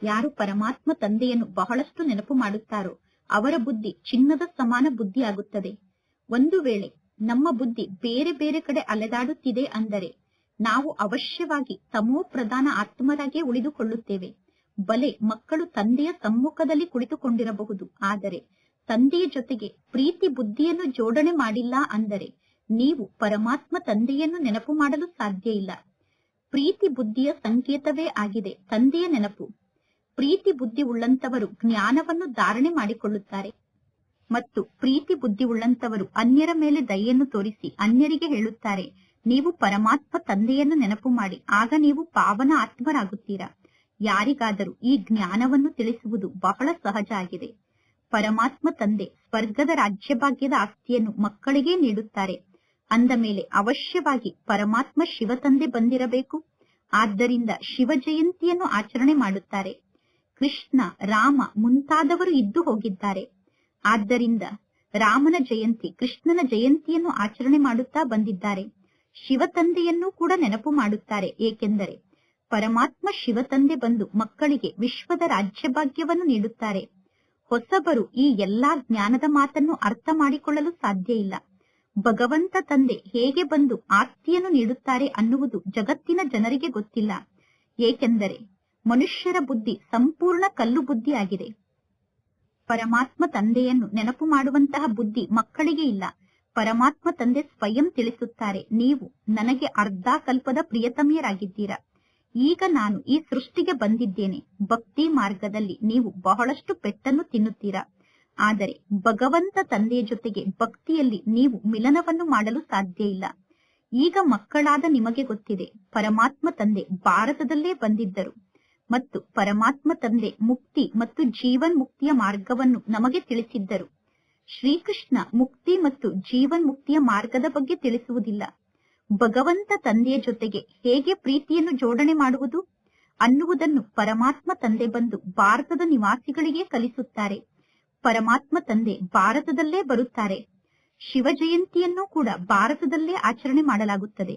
ಯಾರು ಪರಮಾತ್ಮ ತಂದೆಯನ್ನು ಬಹಳಷ್ಟು ನೆನಪು ಮಾಡುತ್ತಾರೋ, ಅವರ ಬುದ್ಧಿ ಚಿನ್ನದ ಸಮಾನ ಬುದ್ಧಿಯಾಗುತ್ತದೆ. ಒಂದು ವೇಳೆ ನಮ್ಮ ಬುದ್ಧಿ ಬೇರೆ ಬೇರೆ ಕಡೆ ಅಲೆದಾಡುತ್ತಿದೆ ಅಂದರೆ, ನಾವು ಅವಶ್ಯವಾಗಿ ತಮೋ ಪ್ರಧಾನ ಆತ್ಮರಾಗೇ ಉಳಿದುಕೊಳ್ಳುತ್ತೇವೆ. ಬಲೆ ಮಕ್ಕಳು ತಂದೆಯ ಸಮ್ಮುಖದಲ್ಲಿ ಕುಳಿತುಕೊಂಡಿರಬಹುದು, ಆದರೆ ತಂದೆಯ ಜೊತೆಗೆ ಪ್ರೀತಿ ಬುದ್ಧಿಯನ್ನು ಜೋಡಣೆ ಮಾಡಿಲ್ಲ ಅಂದರೆ, ನೀವು ಪರಮಾತ್ಮ ತಂದೆಯನ್ನು ನೆನಪು ಮಾಡಲು ಸಾಧ್ಯ ಇಲ್ಲ. ಪ್ರೀತಿ ಬುದ್ಧಿಯ ಸಂಕೇತವೇ ಆಗಿದೆ, ತಂದೆಯ ನೆನಪು. ಪ್ರೀತಿ ಬುದ್ಧಿ ಉಳ್ಳಂತವರು ಜ್ಞಾನವನ್ನು ಧಾರಣೆ ಮಾಡಿಕೊಳ್ಳುತ್ತಾರೆ. ಮತ್ತು ಪ್ರೀತಿ ಬುದ್ಧಿ ಉಳ್ಳಂತವರು ಅನ್ಯರ ಮೇಲೆ ದಯೆಯನ್ನು ತೋರಿಸಿ ಅನ್ಯರಿಗೆ ಹೇಳುತ್ತಾರೆ, ನೀವು ಪರಮಾತ್ಮ ತಂದೆಯನ್ನು ನೆನಪು ಮಾಡಿ, ಆಗ ನೀವು ಪಾವನ ಆತ್ಮರಾಗುತ್ತೀರಾ? ಯಾರಿಗಾದರೂ ಈ ಜ್ಞಾನವನ್ನು ತಿಳಿಸುವುದು ಬಹಳ ಸಹಜ ಆಗಿದೆ. ಪರಮಾತ್ಮ ತಂದೆ ಸ್ವರ್ಗದ ರಾಜ್ಯಭಾಗ್ಯದ ಆಸ್ತಿಯನ್ನು ಮಕ್ಕಳಿಗೆ ನೀಡುತ್ತಾರೆ. ಅಂದ ಮೇಲೆ ಅವಶ್ಯವಾಗಿ ಪರಮಾತ್ಮ ಶಿವ ತಂದೆ ಬಂದಿರಬೇಕು? ಆದ್ದರಿಂದ ಶಿವ ಜಯಂತಿಯನ್ನು ಆಚರಣೆ ಮಾಡುತ್ತಾರೆ. ಕೃಷ್ಣ, ರಾಮ ಮುಂತಾದವರು ಇದ್ದು ಹೋಗಿದ್ದಾರೆ. ಆದ್ದರಿಂದ ರಾಮನ ಜಯಂತಿ, ಕೃಷ್ಣನ ಜಯಂತಿಯನ್ನು ಆಚರಣೆ ಮಾಡುತ್ತಾ ಬಂದಿದ್ದಾರೆ. ಶಿವ ತಂದೆಯನ್ನೂ ಕೂಡ ನೆನಪು ಮಾಡುತ್ತಾರೆ. ಏಕೆಂದರೆ ಪರಮಾತ್ಮ ಶಿವ ತಂದೆ ಬಂದು ಮಕ್ಕಳಿಗೆ ವಿಶ್ವದ ರಾಜ್ಯಭಾಗ್ಯವನ್ನು ನೀಡುತ್ತಾರೆ. ಹೊಸಬರು ಈ ಎಲ್ಲಾ ಜ್ಞಾನದ ಮಾತನ್ನು ಅರ್ಥ ಮಾಡಿಕೊಳ್ಳಲು ಸಾಧ್ಯ ಇಲ್ಲ. ಭಗವಂತ ತಂದೆ ಹೇಗೆ ಬಂದು ಆಸ್ತಿಯನ್ನು ನೀಡುತ್ತಾರೆ ಅನ್ನುವುದು ಜಗತ್ತಿನ ಜನರಿಗೆ ಗೊತ್ತಿಲ್ಲ. ಏಕೆಂದರೆ ಮನುಷ್ಯರ ಬುದ್ಧಿ ಸಂಪೂರ್ಣ ಕಲ್ಲು ಬುದ್ಧಿಯಾಗಿದೆ ಪರಮಾತ್ಮ ತಂದೆಯನ್ನು ನೆನಪು ಮಾಡುವಂತಹ ಬುದ್ಧಿ ಮಕ್ಕಳಿಗೆ ಇಲ್ಲ. ಪರಮಾತ್ಮ ತಂದೆ ಸ್ವಯಂ ತಿಳಿಸುತ್ತಾರೆ, ನೀವು ನನಗೆ ಅರ್ಧ ಕಲ್ಪದ ಪ್ರಿಯತಮಿಯರಾಗಿದ್ದೀರಾ. ಈಗ ನಾನು ಈ ಸೃಷ್ಟಿಗೆ ಬಂದಿದ್ದೇನೆ, ಭಕ್ತಿ ಮಾರ್ಗದಲ್ಲಿ ನೀವು ಬಹಳಷ್ಟು ಪೆಟ್ಟನ್ನು ತಿನ್ನುತ್ತೀರಾ. ಆದರೆ ಭಗವಂತ ತಂದೆಯ ಜೊತೆಗೆ ಭಕ್ತಿಯಲ್ಲಿ ನೀವು ಮಿಲನವನ್ನು ಮಾಡಲು ಸಾಧ್ಯ ಇಲ್ಲ. ಈಗ ಮಕ್ಕಳಾದ ನಿಮಗೆ ಗೊತ್ತಿದೆ, ಪರಮಾತ್ಮ ತಂದೆ ಭಾರತದಲ್ಲೇ ಬಂದಿದ್ದರು. ಮತ್ತು ಪರಮಾತ್ಮ ತಂದೆ ಮುಕ್ತಿ ಮತ್ತು ಜೀವನ್ ಮುಕ್ತಿಯ ಮಾರ್ಗವನ್ನು ನಮಗೆ ತಿಳಿಸಿದ್ದರು. ಶ್ರೀಕೃಷ್ಣ ಮುಕ್ತಿ ಮತ್ತು ಜೀವನ್ ಮುಕ್ತಿಯ ಮಾರ್ಗದ ಬಗ್ಗೆ ತಿಳಿಸುವುದಿಲ್ಲ. ಭಗವಂತ ತಂದೆಯ ಜೊತೆಗೆ ಹೇಗೆ ಪ್ರೀತಿಯನ್ನು ಜೋಡಣೆ ಮಾಡುವುದು? ಅನ್ನುವುದನ್ನು ಪರಮಾತ್ಮ ತಂದೆ ಬಂದು ಭಾರತದ ನಿವಾಸಿಗಳಿಗೆ ಕಲಿಸುತ್ತಾರೆ. ಪರಮಾತ್ಮ ತಂದೆ ಭಾರತದಲ್ಲೇ ಬರುತ್ತಾರೆ. ಶಿವ ಜಯಂತಿಯನ್ನು ಕೂಡ ಭಾರತದಲ್ಲೇ ಆಚರಣೆ ಮಾಡಲಾಗುತ್ತದೆ.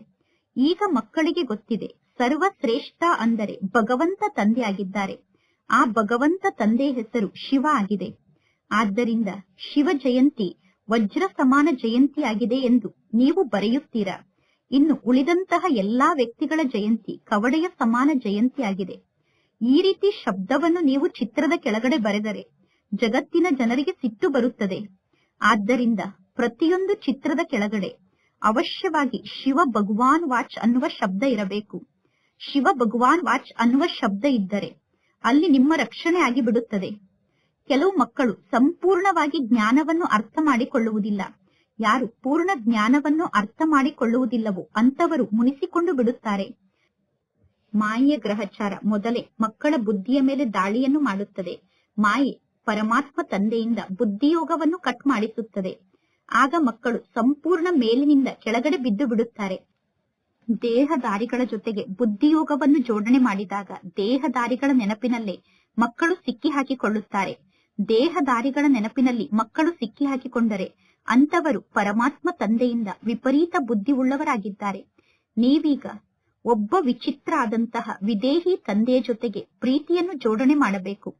ಈಗ ಮಕ್ಕಳಿಗೆ ಗೊತ್ತಿದೆ. ಸರ್ವಶ್ರೇಷ್ಠ ಅಂದರೆ ಭಗವಂತ ತಂದೆ ಆಗಿದ್ದಾರೆ ಆ ಭಗವಂತ ತಂದೆ ಹೆಸರು ಶಿವ ಆಗಿದೆ. ಆದ್ದರಿಂದ ಶಿವ ಜಯಂತಿ ವಜ್ರ ಸಮಾನ ಜಯಂತಿ ಆಗಿದೆ ಎಂದು ನೀವು ಬರೆಯುತ್ತೀರಾ? ಇನ್ನು ಉಳಿದಂತಹ ಎಲ್ಲಾ ವ್ಯಕ್ತಿಗಳ ಜಯಂತಿ ಕವಡೆಯ ಸಮಾನ ಜಯಂತಿ ಆಗಿದೆ ಈ ರೀತಿ ಶಬ್ದವನ್ನು ನೀವು ಚಿತ್ರದ ಕೆಳಗಡೆ ಬರೆದರೆ ಜಗತ್ತಿನ ಜನರಿಗೆ ಸಿಟ್ಟು ಬರುತ್ತದೆ. ಆದ್ದರಿಂದ ಪ್ರತಿಯೊಂದು ಚಿತ್ರದ ಕೆಳಗಡೆ ಅವಶ್ಯವಾಗಿ ಶಿವ ಭಗವಾನ್ ವಾಚ್ ಅನ್ನುವ ಶಬ್ದ ಇರಬೇಕು. ಶಿವ ಭಗವಾನ್ ವಾಚ್ ಅನ್ನುವ ಶಬ್ದ ಇದ್ದರೆ ಅಲ್ಲಿ ನಿಮ್ಮ ರಕ್ಷಣೆ ಆಗಿ ಬಿಡುತ್ತದೆ. ಕೆಲವು ಮಕ್ಕಳು ಸಂಪೂರ್ಣವಾಗಿ ಜ್ಞಾನವನ್ನು ಅರ್ಥ ಮಾಡಿಕೊಳ್ಳುವುದಿಲ್ಲ. ಯಾರು ಪೂರ್ಣ ಜ್ಞಾನವನ್ನು ಅರ್ಥ ಮಾಡಿಕೊಳ್ಳುವುದಿಲ್ಲವೋ ಅಂತವರು ಮುನಿಸಿಕೊಂಡು ಬಿಡುತ್ತಾರೆ. ಮಾಯೆಯ ಗ್ರಹಚಾರ ಮೊದಲೇ ಮಕ್ಕಳ ಬುದ್ಧಿಯ ಮೇಲೆ ದಾಳಿಯನ್ನು ಮಾಡುತ್ತದೆ. ಮಾಯೆ ಪರಮಾತ್ಮ ತಂದೆಯಿಂದ ಬುದ್ಧಿಯೋಗವನ್ನು ಕಟ್ ಮಾಡಿಸುತ್ತದೆ. ಆಗ ಮಕ್ಕಳು ಸಂಪೂರ್ಣ ಮೇಲಿನಿಂದ ಕೆಳಗಡೆ ಬಿದ್ದು ಬಿಡುತ್ತಾರೆ. ದೇಹದಾರಿಗಳ ಜೊತೆಗೆ ಬುದ್ಧಿಯೋಗವನ್ನು ಜೋಡಣೆ ಮಾಡಿದಾಗ ದೇಹದಾರಿಗಳ ನೆನಪಿನಲ್ಲೇ ಮಕ್ಕಳು ಸಿಕ್ಕಿ ಹಾಕಿಕೊಳ್ಳುತ್ತಾರೆ ದೇಹದಾರಿಗಳ ನೆನಪಿನಲ್ಲಿ ಮಕ್ಕಳು ಸಿಕ್ಕಿ ಹಾಕಿಕೊಂಡರೆ ಅಂತವರು ಪರಮಾತ್ಮ ತಂದೆಯಿಂದ ವಿಪರೀತ ಬುದ್ಧಿ ಉಳ್ಳವರಾಗಿದ್ದಾರೆ ನೀವೀಗ ಒಬ್ಬ ವಿಚಿತ್ರ ಆದಂತಹ ವಿದೇಹಿ ತಂದೆಯ ಜೊತೆಗೆ ಪ್ರೀತಿಯನ್ನು ಜೋಡಣೆ ಮಾಡಬೇಕು.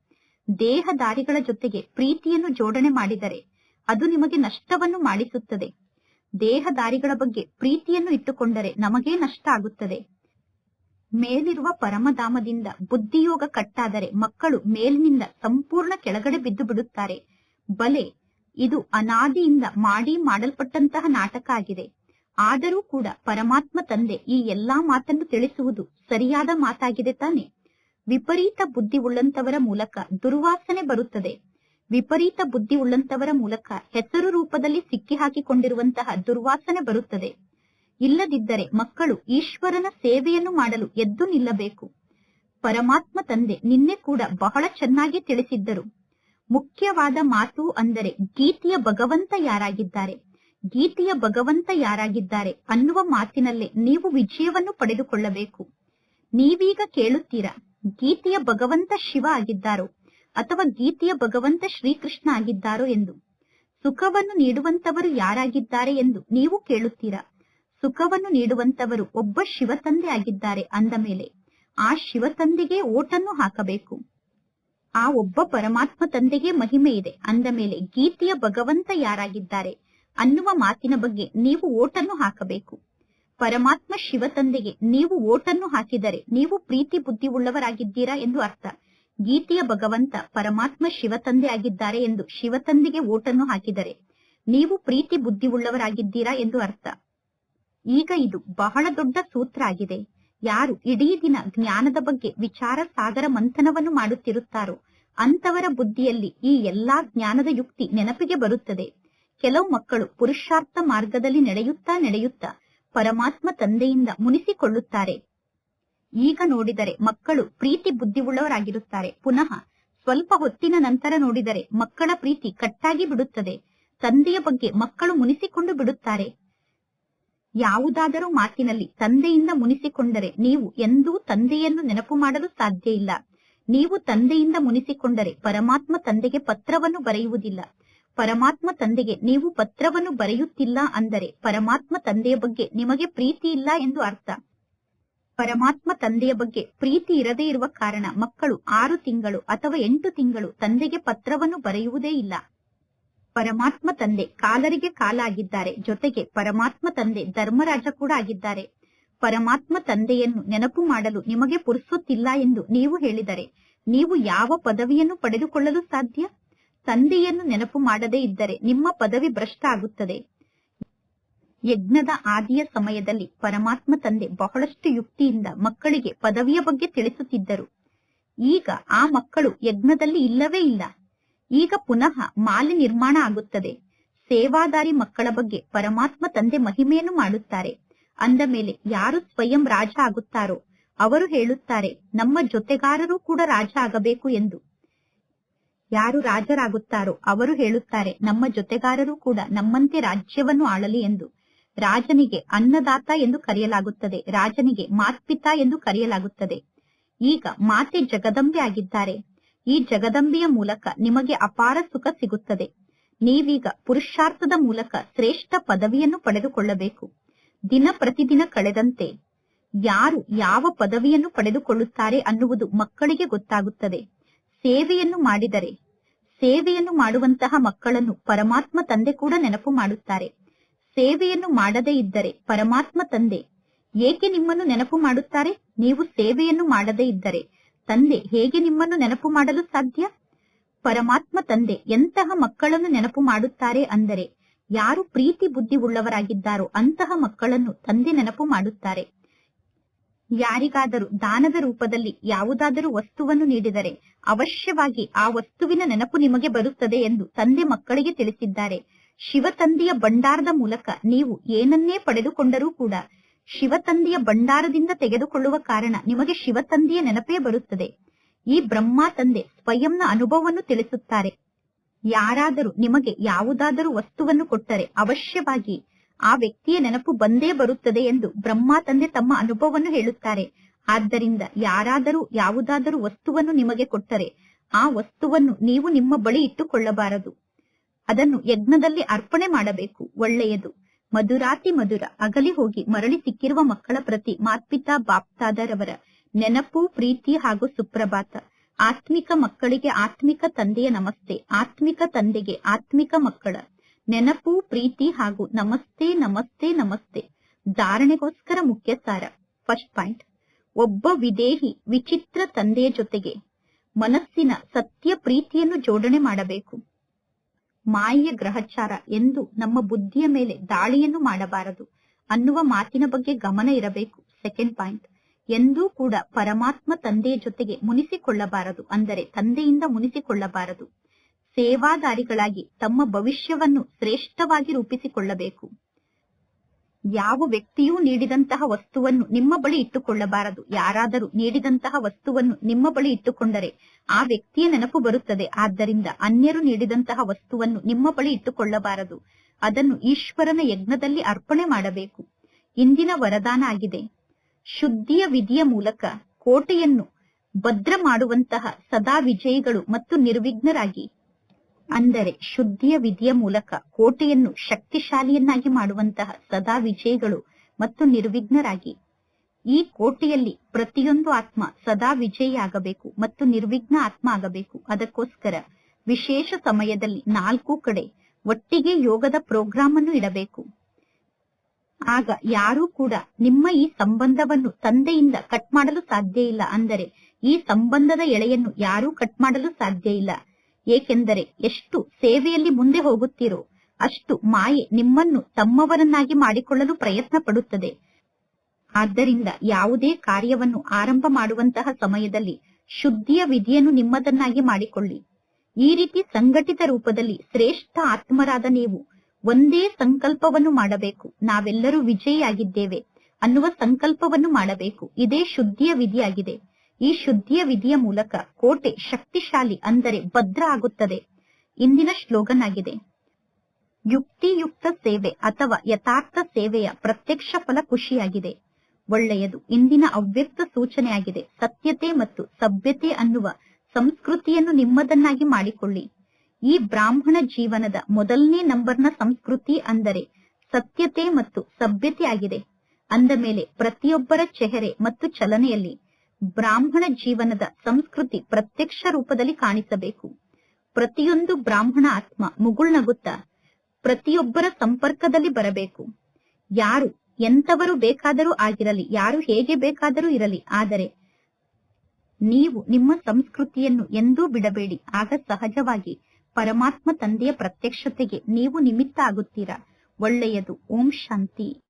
ದೇಹದಾರಿಗಳ ಜೊತೆಗೆ ಪ್ರೀತಿಯನ್ನು ಜೋಡಣೆ ಮಾಡಿದರೆ ಅದು ನಿಮಗೆ ನಷ್ಟವನ್ನು ಮಾಡಿಸುತ್ತದೆ. ದೇಹದಾರಿಗಳ ಬಗ್ಗೆ ಪ್ರೀತಿಯನ್ನು ಇಟ್ಟುಕೊಂಡರೆ ನಮಗೇ ನಷ್ಟ ಆಗುತ್ತದೆ. ಮೇಲಿರುವ ಪರಮಧಾಮದಿಂದ ಬುದ್ಧಿಯೋಗ ಕಟ್ಟಾದರೆ ಮಕ್ಕಳು ಮೇಲಿನಿಂದ ಸಂಪೂರ್ಣ ಕೆಳಗಡೆ ಬಿದ್ದು ಬಿಡುತ್ತಾರೆ. ಬಲೆ, ಇದು ಅನಾದಿಯಿಂದ ಮಾಡಿ ಮಾಡಲ್ಪಟ್ಟಂತಹ ನಾಟಕ ಆಗಿದೆ. ಆದರೂ ಕೂಡ ಪರಮಾತ್ಮ ತಂದೆ ಈ ಎಲ್ಲಾ ಮಾತನ್ನು ತಿಳಿಸುವುದು ಸರಿಯಾದ ಮಾತಾಗಿದೆ ತಾನೆ. ವಿಪರೀತ ಬುದ್ಧಿ ಉಳ್ಳಂತವರ ಮೂಲಕ ದುರ್ವಾಸನೆ ಬರುತ್ತದೆ. ವಿಪರೀತ ಬುದ್ಧಿ ಉಳ್ಳಂತವರ ಮೂಲಕ ಹೆಸರು ರೂಪದಲ್ಲಿ ಸಿಕ್ಕಿಹಾಕಿಕೊಂಡಿರುವಂತಹ ದುರ್ವಾಸನೆ ಬರುತ್ತದೆ. ಇಲ್ಲದಿದ್ದರೆ ಮಕ್ಕಳು ಈಶ್ವರನ ಸೇವೆಯನ್ನು ಮಾಡಲು ಎದ್ದು ನಿಲ್ಲಬೇಕು. ಪರಮಾತ್ಮ ತಂದೆ ನಿನ್ನೆ ಕೂಡ ಬಹಳ ಚೆನ್ನಾಗಿ ತಿಳಿಸಿದ್ದರು. ಮುಖ್ಯವಾದ ಮಾತು ಅಂದರೆ ಗೀತೆಯ ಭಗವಂತ ಯಾರಾಗಿದ್ದಾರೆ? ಗೀತೆಯ ಭಗವಂತ ಯಾರಾಗಿದ್ದಾರೆ ಅನ್ನುವ ಮಾತಿನಲ್ಲೇ ನೀವು ವಿಜಯವನ್ನು ಪಡೆದುಕೊಳ್ಳಬೇಕು. ನೀವೀಗ ಕೇಳುತ್ತೀರಾ, ಗೀತೆಯ ಭಗವಂತ ಶಿವ ಆಗಿದ್ದಾರೋ? ಅಥವಾ ಗೀತೆಯ ಭಗವಂತ ಶ್ರೀಕೃಷ್ಣ ಆಗಿದ್ದಾರೋ ಎಂದು. ಸುಖವನ್ನು ನೀಡುವಂತವರು ಯಾರಾಗಿದ್ದಾರೆ ಎಂದು ನೀವು ಕೇಳುತ್ತೀರಾ? ಸುಖವನ್ನು ನೀಡುವಂತವರು ಒಬ್ಬ ಶಿವತಂದೆ ಆಗಿದ್ದಾರೆ ಅಂದ ಮೇಲೆ ಆ ಶಿವತಂದೆಗೆ ಓಟನ್ನು ಹಾಕಬೇಕು. ಆ ಒಬ್ಬ ಪರಮಾತ್ಮ ತಂದೆಗೆ ಮಹಿಮೆ ಇದೆ ಅಂದ ಮೇಲೆ ಗೀತೆಯ ಭಗವಂತ ಯಾರಾಗಿದ್ದಾರೆ ಅನ್ನುವ ಮಾತಿನ ಬಗ್ಗೆ ನೀವು ಓಟನ್ನು ಹಾಕಬೇಕು. ಪರಮಾತ್ಮ ಶಿವತಂದೆಗೆ ನೀವು ಓಟನ್ನು ಹಾಕಿದರೆ ನೀವು ಪ್ರೀತಿ ಬುದ್ಧಿ ಉಳ್ಳವರಾಗಿದ್ದೀರಾ ಎಂದು ಅರ್ಥ. ಗೀತೆಯ ಭಗವಂತ ಪರಮಾತ್ಮ ಶಿವತಂದೆ ಆಗಿದ್ದಾರೆ ಎಂದು ಶಿವತಂದೆಗೆ ಓಟನ್ನು ಹಾಕಿದರೆ ನೀವು ಪ್ರೀತಿ ಬುದ್ಧಿ ಉಳ್ಳವರಾಗಿದ್ದೀರಾ ಎಂದು ಅರ್ಥ. ಈಗ ಇದು ಬಹಳ ದೊಡ್ಡ ಸೂತ್ರ ಆಗಿದೆ. ಯಾರು ಇಡೀ ದಿನ ಜ್ಞಾನದ ಬಗ್ಗೆ ವಿಚಾರ ಸಾಗರ ಮಂಥನವನ್ನು ಮಾಡುತ್ತಿರುತ್ತಾರೋ ಅಂತವರ ಬುದ್ಧಿಯಲ್ಲಿ ಈ ಎಲ್ಲಾ ಜ್ಞಾನದ ಯುಕ್ತಿ ನೆನಪಿಗೆ ಬರುತ್ತದೆ. ಕೆಲವು ಮಕ್ಕಳು ಪುರುಷಾರ್ಥ ಮಾರ್ಗದಲ್ಲಿ ನಡೆಯುತ್ತಾ ನಡೆಯುತ್ತಾ ಪರಮಾತ್ಮ ತಂದೆಯಿಂದ ಮುನಿಸಿಕೊಳ್ಳುತ್ತಾರೆ. ಈಗ ನೋಡಿದರೆ ಮಕ್ಕಳು ಪ್ರೀತಿ ಬುದ್ಧಿವುಳ್ಳವರಾಗಿರುತ್ತಾರೆ ಪುನಃ ಸ್ವಲ್ಪ ಹೊತ್ತಿನ ನಂತರ ನೋಡಿದರೆ ಮಕ್ಕಳ ಪ್ರೀತಿ ಕಟ್ಟಾಗಿ ಬಿಡುತ್ತದೆ. ತಂದೆಯ ಬಗ್ಗೆ ಮಕ್ಕಳು ಮುನಿಸಿಕೊಂಡು ಬಿಡುತ್ತಾರೆ. ಯಾವುದಾದರೂ ಮಾತಿನಲ್ಲಿ ತಂದೆಯಿಂದ ಮುನಿಸಿಕೊಂಡರೆ ನೀವು ಎಂದೂ ತಂದೆಯನ್ನು ನೆನಪು ಮಾಡಲು ಸಾಧ್ಯ ಇಲ್ಲ. ನೀವು ತಂದೆಯಿಂದ ಮುನಿಸಿಕೊಂಡರೆ ಪರಮಾತ್ಮ ತಂದೆಗೆ ಪತ್ರವನ್ನು ಬರೆಯುವುದಿಲ್ಲ. ಪರಮಾತ್ಮ ತಂದೆಗೆ ನೀವು ಪತ್ರವನ್ನು ಬರೆಯುತ್ತಿಲ್ಲ ಅಂದರೆ ಪರಮಾತ್ಮ ತಂದೆಯ ಬಗ್ಗೆ ನಿಮಗೆ ಪ್ರೀತಿ ಇಲ್ಲ ಎಂದು ಅರ್ಥ. ಪರಮಾತ್ಮ ತಂದೆಯ ಬಗ್ಗೆ ಪ್ರೀತಿ ಇರದೇ ಇರುವ ಕಾರಣ ಮಕ್ಕಳು ಆರು ತಿಂಗಳು ಅಥವಾ ಎಂಟು ತಿಂಗಳು ತಂದೆಗೆ ಪತ್ರವನ್ನು ಬರೆಯುವುದೇ ಇಲ್ಲ. ಪರಮಾತ್ಮ ತಂದೆ ಕಾಲರಿಗೆ ಕಾಲ ಆಗಿದ್ದಾರೆ ಜೊತೆಗೆ ಪರಮಾತ್ಮ ತಂದೆ ಧರ್ಮರಾಜ ಕೂಡ ಆಗಿದ್ದಾರೆ. ಪರಮಾತ್ಮ ತಂದೆಯನ್ನು ನೆನಪು ಮಾಡಲು ನಿಮಗೆ ಪುರುಸುತ್ತಿಲ್ಲ ಎಂದು ನೀವು ಹೇಳಿದರೆ, ನೀವು ಯಾವ ಪದವಿಯನ್ನು ಪಡೆದುಕೊಳ್ಳಲು ಸಾಧ್ಯ? ತಂದೆಯನ್ನು ನೆನಪು ಮಾಡದೇ ಇದ್ದರೆ ನಿಮ್ಮ ಪದವಿ ಭ್ರಷ್ಟ ಆಗುತ್ತದೆ. ಯಜ್ಞದ ಆದಿಯ ಸಮಯದಲ್ಲಿ ಪರಮಾತ್ಮ ತಂದೆ ಬಹಳಷ್ಟು ಯುಕ್ತಿಯಿಂದ ಮಕ್ಕಳಿಗೆ ಪದವಿಯ ಬಗ್ಗೆ ತಿಳಿಸುತ್ತಿದ್ದರು. ಈಗ ಆ ಮಕ್ಕಳು ಯಜ್ಞದಲ್ಲಿ ಇಲ್ಲವೇ ಇಲ್ಲ. ಈಗ ಪುನಃ ಮಾಲೆ ನಿರ್ಮಾಣ ಆಗುತ್ತದೆ. ಸೇವಾದಾರಿ ಮಕ್ಕಳ ಬಗ್ಗೆ ಪರಮಾತ್ಮ ತಂದೆ ಮಹಿಮೆಯನ್ನು ಮಾಡುತ್ತಾರೆ. ಅಂದ ಮೇಲೆ ಯಾರು ಸ್ವಯಂ ರಾಜ ಆಗುತ್ತಾರೋ ಅವರು ಹೇಳುತ್ತಾರೆ, ನಮ್ಮ ಜೊತೆಗಾರರು ಕೂಡ ರಾಜ ಆಗಬೇಕು ಎಂದು. ಯಾರು ರಾಜರಾಗುತ್ತಾರೋ ಅವರು ಹೇಳುತ್ತಾರೆ, ನಮ್ಮ ಜೊತೆಗಾರರು ಕೂಡ ನಮ್ಮಂತೆ ರಾಜ್ಯವನ್ನು ಆಳಲಿ ಎಂದು. ರಾಜನಿಗೆ ಅನ್ನದಾತ ಎಂದು ಕರೆಯಲಾಗುತ್ತದೆ. ರಾಜನಿಗೆ ಮಾತ್ಪಿತ ಎಂದು ಕರೆಯಲಾಗುತ್ತದೆ. ಈಗ ಮಾತೆ ಜಗದಂಬೆ ಆಗಿದ್ದಾರೆ. ಈ ಜಗದಂಬೆಯ ಮೂಲಕ ನಿಮಗೆ ಅಪಾರ ಸುಖ ಸಿಗುತ್ತದೆ. ನೀವೀಗ ಪುರುಷಾರ್ಥದ ಮೂಲಕ ಶ್ರೇಷ್ಠ ಪದವಿಯನ್ನು ಪಡೆದುಕೊಳ್ಳಬೇಕು. ದಿನ ಪ್ರತಿದಿನ ಕಳೆದಂತೆ ಯಾರು ಯಾವ ಪದವಿಯನ್ನು ಪಡೆದುಕೊಳ್ಳುತ್ತಾರೆ ಅನ್ನುವುದು ಮಕ್ಕಳಿಗೆ ಗೊತ್ತಾಗುತ್ತದೆ. ಸೇವೆಯನ್ನು ಮಾಡಿದರೆ ಸೇವೆಯನ್ನು ಮಾಡುವಂತಹ ಮಕ್ಕಳನ್ನು ಪರಮಾತ್ಮ ತಂದೆ ಕೂಡ ನೆನಪು ಮಾಡುತ್ತಾರೆ. ಸೇವೆಯನ್ನು ಮಾಡದೇ ಇದ್ದರೆ ಪರಮಾತ್ಮ ತಂದೆ. ಏಕೆ ನಿಮ್ಮನ್ನು ನೆನಪು ಮಾಡುತ್ತಾರೆ? ನೀವು ಸೇವೆಯನ್ನು ಮಾಡದೇ ಇದ್ದರೆ. ತಂದೆ, ಹೇಗೆ ನಿಮ್ಮನ್ನು ನೆನಪು ಮಾಡಲು ಸಾಧ್ಯ? ಪರಮಾತ್ಮ ತಂದೆ, ಎಂತಹ ಮಕ್ಕಳನ್ನು ನೆನಪು ಮಾಡುತ್ತಾರೆ ಅಂದರೆ, ಯಾರು ಪ್ರೀತಿ ಬುದ್ಧಿ ಉಳ್ಳವರಾಗಿದ್ದಾರೋ ಅಂತಹ ಮಕ್ಕಳನ್ನು ತಂದೆ ನೆನಪು ಮಾಡುತ್ತಾರೆ. ಯಾರಿಗಾದರೂ ದಾನದ ರೂಪದಲ್ಲಿ ಯಾವುದಾದರೂ ವಸ್ತುವನ್ನು ನೀಡಿದರೆ, ಅವಶ್ಯವಾಗಿ ಆ ವಸ್ತುವಿನ ನೆನಪು ನಿಮಗೆ ಬರುತ್ತದೆ ಎಂದು ತಂದೆ ಮಕ್ಕಳಿಗೆ ತಿಳಿಸಿದ್ದಾರೆ. ಶಿವತಂದೆಯ ಭಂಡಾರದ ಮೂಲಕ ನೀವು ಏನನ್ನೇ ಪಡೆದುಕೊಂಡರೂ ಕೂಡ ಶಿವತಂದೆಯ ಭಂಡಾರದಿಂದ ತೆಗೆದುಕೊಳ್ಳುವ ಕಾರಣ ನಿಮಗೆ ಶಿವತಂದೆಯ ನೆನಪೇ ಬರುತ್ತದೆ. ಈ ಬ್ರಹ್ಮ ತಂದೆ ಸ್ವಯಂನ ಅನುಭವವನ್ನು ತಿಳಿಸುತ್ತಾರೆ. ಯಾರಾದರೂ ನಿಮಗೆ ಯಾವುದಾದರೂ ವಸ್ತುವನ್ನು ಕೊಟ್ಟರೆ ಅವಶ್ಯವಾಗಿ ಆ ವ್ಯಕ್ತಿಯ ನೆನಪು ಬಂದೇ ಬರುತ್ತದೆ ಎಂದು ಬ್ರಹ್ಮ ತಂದೆ ತಮ್ಮ ಅನುಭವವನ್ನು ಹೇಳುತ್ತಾರೆ. ಆದ್ದರಿಂದ ಯಾರಾದರೂ ಯಾವುದಾದರೂ ವಸ್ತುವನ್ನು ನಿಮಗೆ ಕೊಟ್ಟರೆ ಆ ವಸ್ತುವನ್ನು ನೀವು ನಿಮ್ಮ ಬಳಿ ಇಟ್ಟುಕೊಳ್ಳಬಾರದು. ಅದನ್ನು ಯಜ್ಞದಲ್ಲಿ ಅರ್ಪಣೆ ಮಾಡಬೇಕು. ಒಳ್ಳೆಯದು. ಮಧುರಾತಿ ಮಧುರ. ಅಗಲಿ ಹೋಗಿ ಮರಳಿ ಸಿಕ್ಕಿರುವ ಮಕ್ಕಳ ಪ್ರತಿ ಮಾತ್ಪಿತಾ ಬಾಪ್ತಾದರವರ ನೆನಪು, ಪ್ರೀತಿ ಹಾಗೂ ಸುಪ್ರಭಾತ. ಆತ್ಮಿಕ ಮಕ್ಕಳಿಗೆ ಆತ್ಮಿಕ ತಂದೆಯ ನಮಸ್ತೆ. ಆತ್ಮಿಕ ತಂದೆಗೆ ಆತ್ಮಿಕ ಮಕ್ಕಳ ನೆನಪು, ಪ್ರೀತಿ ಹಾಗೂ ನಮಸ್ತೆ ನಮಸ್ತೆ ನಮಸ್ತೆ. ಧಾರಣೆಗೋಸ್ಕರ ಮುಖ್ಯ ಸಾರ ಫಸ್ಟ್ ಪಾಯಿಂಟ್. ಒಬ್ಬ ವಿದೇಹಿ ವಿಚಿತ್ರ ತಂದೆಯ ಜೊತೆಗೆ ಮನಸ್ಸಿನ ಸತ್ಯ ಪ್ರೀತಿಯನ್ನು ಜೋಡಣೆ ಮಾಡಬೇಕು. ಮಾಯೆಯ ಗ್ರಹಚಾರ ಎಂದು ನಮ್ಮ ಬುದ್ಧಿಯ ಮೇಲೆ ದಾಳಿಯನ್ನು ಮಾಡಬಾರದು. ಅನ್ನುವ ಮಾತಿನ ಬಗ್ಗೆ ಗಮನ ಇರಬೇಕು. ಸೆಕೆಂಡ್ ಪಾಯಿಂಟ್ ಎಂದೂ ಕೂಡ ಪರಮಾತ್ಮ ತಂದೆಯ ಜೊತೆಗೆ ಮುನಿಸಿಕೊಳ್ಳಬಾರದು. ಅಂದರೆ ತಂದೆಯಿಂದ ಮುನಿಸಿಕೊಳ್ಳಬಾರದು. ಸೇವಾದಾರಿಗಳಾಗಿ ತಮ್ಮ ಭವಿಷ್ಯವನ್ನು ಶ್ರೇಷ್ಠವಾಗಿ ರೂಪಿಸಿಕೊಳ್ಳಬೇಕು. ಯಾವ ವ್ಯಕ್ತಿಯೂ ನೀಡಿದಂತಹ ವಸ್ತುವನ್ನು ನಿಮ್ಮ ಬಳಿ ಇಟ್ಟುಕೊಳ್ಳಬಾರದು. ಯಾರಾದರೂ ನೀಡಿದಂತಹ ವಸ್ತುವನ್ನು ನಿಮ್ಮ ಬಳಿ ಇಟ್ಟುಕೊಂಡರೆ ಆ ವ್ಯಕ್ತಿಯ ನೆನಪು ಬರುತ್ತದೆ. ಆದ್ದರಿಂದ ಅನ್ಯರು ನೀಡಿದಂತಹ ವಸ್ತುವನ್ನು ನಿಮ್ಮ ಬಳಿ ಇಟ್ಟುಕೊಳ್ಳಬಾರದು. ಅದನ್ನು ಈಶ್ವರನ ಯಜ್ಞದಲ್ಲಿ ಅರ್ಪಣೆ ಮಾಡಬೇಕು. ಇಂದಿನ ವರದಾನ ಆಗಿದೆ. ಶುದ್ಧಿಯ ವಿಧಿಯ ಮೂಲಕ ಕೋಟೆಯನ್ನು ಭದ್ರ ಮಾಡುವಂತಹ ಸದಾ ವಿಜಯಿಗಳು ಮತ್ತು ನಿರ್ವಿಘ್ನರಾಗಿ ಅಂದರೆ ಶುದ್ಧಿಯ ವಿಧಿಯ ಮೂಲಕ ಕೋಟೆಯನ್ನು ಶಕ್ತಿಶಾಲಿಯನ್ನಾಗಿ ಮಾಡುವಂತಹ ಸದಾ ವಿಜಯಗಳು ಮತ್ತು ನಿರ್ವಿಘ್ನರಾಗಿ. ಈ ಕೋಟೆಯಲ್ಲಿ ಪ್ರತಿಯೊಂದು ಆತ್ಮ ಸದಾ ವಿಜಯಿಯಾಗಬೇಕು ಮತ್ತು ನಿರ್ವಿಘ್ನ ಆತ್ಮ ಆಗಬೇಕು. ಅದಕ್ಕೋಸ್ಕರ ವಿಶೇಷ ಸಮಯದಲ್ಲಿ ನಾಲ್ಕು ಕಡೆ ಒಟ್ಟಿಗೆ ಯೋಗದ ಪ್ರೋಗ್ರಾಮ್ ಅನ್ನು ಇಡಬೇಕು. ಆಗ ಯಾರೂ ಕೂಡ ನಿಮ್ಮ ಈ ಸಂಬಂಧವನ್ನು ತಂದೆಯಿಂದ ಕಟ್ ಮಾಡಲು ಸಾಧ್ಯ ಇಲ್ಲ. ಅಂದರೆ ಈ ಸಂಬಂಧದ ಎಳೆಯನ್ನು ಯಾರೂ ಕಟ್ ಮಾಡಲು ಸಾಧ್ಯ ಇಲ್ಲ. ಏಕೆಂದರೆ ಎಷ್ಟು ಸೇವೆಯಲ್ಲಿ ಮುಂದೆ ಹೋಗುತ್ತೀರೋ ಅಷ್ಟು ಮಾಯೆ ನಿಮ್ಮನ್ನು ತಮ್ಮವರನ್ನಾಗಿ ಮಾಡಿಕೊಳ್ಳಲು ಪ್ರಯತ್ನ ಪಡುತ್ತದೆ ಆದ್ದರಿಂದ ಯಾವುದೇ ಕಾರ್ಯವನ್ನು ಆರಂಭ ಮಾಡುವಂತಹ ಸಮಯದಲ್ಲಿ ಶುದ್ಧಿಯ ವಿಧಿಯನ್ನು ನಿಮ್ಮದನ್ನಾಗಿ ಮಾಡಿಕೊಳ್ಳಿ. ಈ ರೀತಿ ಸಂಘಟಿತ ರೂಪದಲ್ಲಿ ಶ್ರೇಷ್ಠ ಆತ್ಮರಾದ ನೀವು ಒಂದೇ ಸಂಕಲ್ಪವನ್ನು ಮಾಡಬೇಕು. ನಾವೆಲ್ಲರೂ ವಿಜಯಿಯಾಗಿದ್ದೇವೆ ಅನ್ನುವ ಸಂಕಲ್ಪವನ್ನು ಮಾಡಬೇಕು. ಇದೇ ಶುದ್ಧಿಯ ವಿಧಿಯಾಗಿದೆ. ಈ ಶುದ್ಧಿಯ ವಿಧಿಯ ಮೂಲಕ ಕೋಟೆ ಶಕ್ತಿಶಾಲಿ ಅಂದರೆ ಭದ್ರ ಆಗುತ್ತದೆ. ಇಂದಿನ ಶ್ಲೋಗನ್ ಆಗಿದೆ ಯುಕ್ತಿಯುಕ್ತ ಸೇವೆ ಅಥವಾ ಯಥಾರ್ಥ ಸೇವೆಯ ಪ್ರತ್ಯಕ್ಷ ಫಲ ಖುಷಿಯಾಗಿದೆ. ಒಳ್ಳೆಯದು ಇಂದಿನ ಅವ್ಯಕ್ತ ಸೂಚನೆಯಾಗಿದೆ. ಸತ್ಯತೆ ಮತ್ತು ಸಭ್ಯತೆ ಅನ್ನುವ ಸಂಸ್ಕೃತಿಯನ್ನು ನಿಮ್ಮದನ್ನಾಗಿ ಮಾಡಿಕೊಳ್ಳಿ. ಈ ಬ್ರಾಹ್ಮಣ ಜೀವನದ ಮೊದಲನೇ ನಂಬರ್ನ ಸಂಸ್ಕೃತಿ ಅಂದರೆ ಸತ್ಯತೆ ಮತ್ತು ಸಭ್ಯತೆ ಆಗಿದೆ. ಅಂದ ಮೇಲೆ ಪ್ರತಿಯೊಬ್ಬರ ಚೆಹರೆ ಮತ್ತು ಚಲನೆಯಲ್ಲಿ ಬ್ರಾಹ್ಮಣ ಜೀವನದ ಸಂಸ್ಕೃತಿ ಪ್ರತ್ಯಕ್ಷ ರೂಪದಲ್ಲಿ ಕಾಣಿಸಬೇಕು. ಪ್ರತಿಯೊಂದು ಬ್ರಾಹ್ಮಣ ಆತ್ಮ ಮುಗುಳ್ನಗುತ್ತಾ ಪ್ರತಿಯೊಬ್ಬರ ಸಂಪರ್ಕದಲ್ಲಿ ಬರಬೇಕು. ಯಾರು ಎಂತವರು ಬೇಕಾದರೂ ಆಗಿರಲಿ, ಯಾರು ಹೇಗೆ ಬೇಕಾದರೂ ಇರಲಿ, ಆದರೆ ನೀವು ನಿಮ್ಮ ಸಂಸ್ಕೃತಿಯನ್ನು ಎಂದೂ ಬಿಡಬೇಡಿ. ಆಗ ಸಹಜವಾಗಿ ಪರಮಾತ್ಮ ತಂದೆಯ ಪ್ರತ್ಯಕ್ಷತೆಗೆ ನೀವು ನಿಮಿತ್ತ ಆಗುತ್ತೀರಾ. ಒಳ್ಳೆಯದು. ಓಂ ಶಾಂತಿ.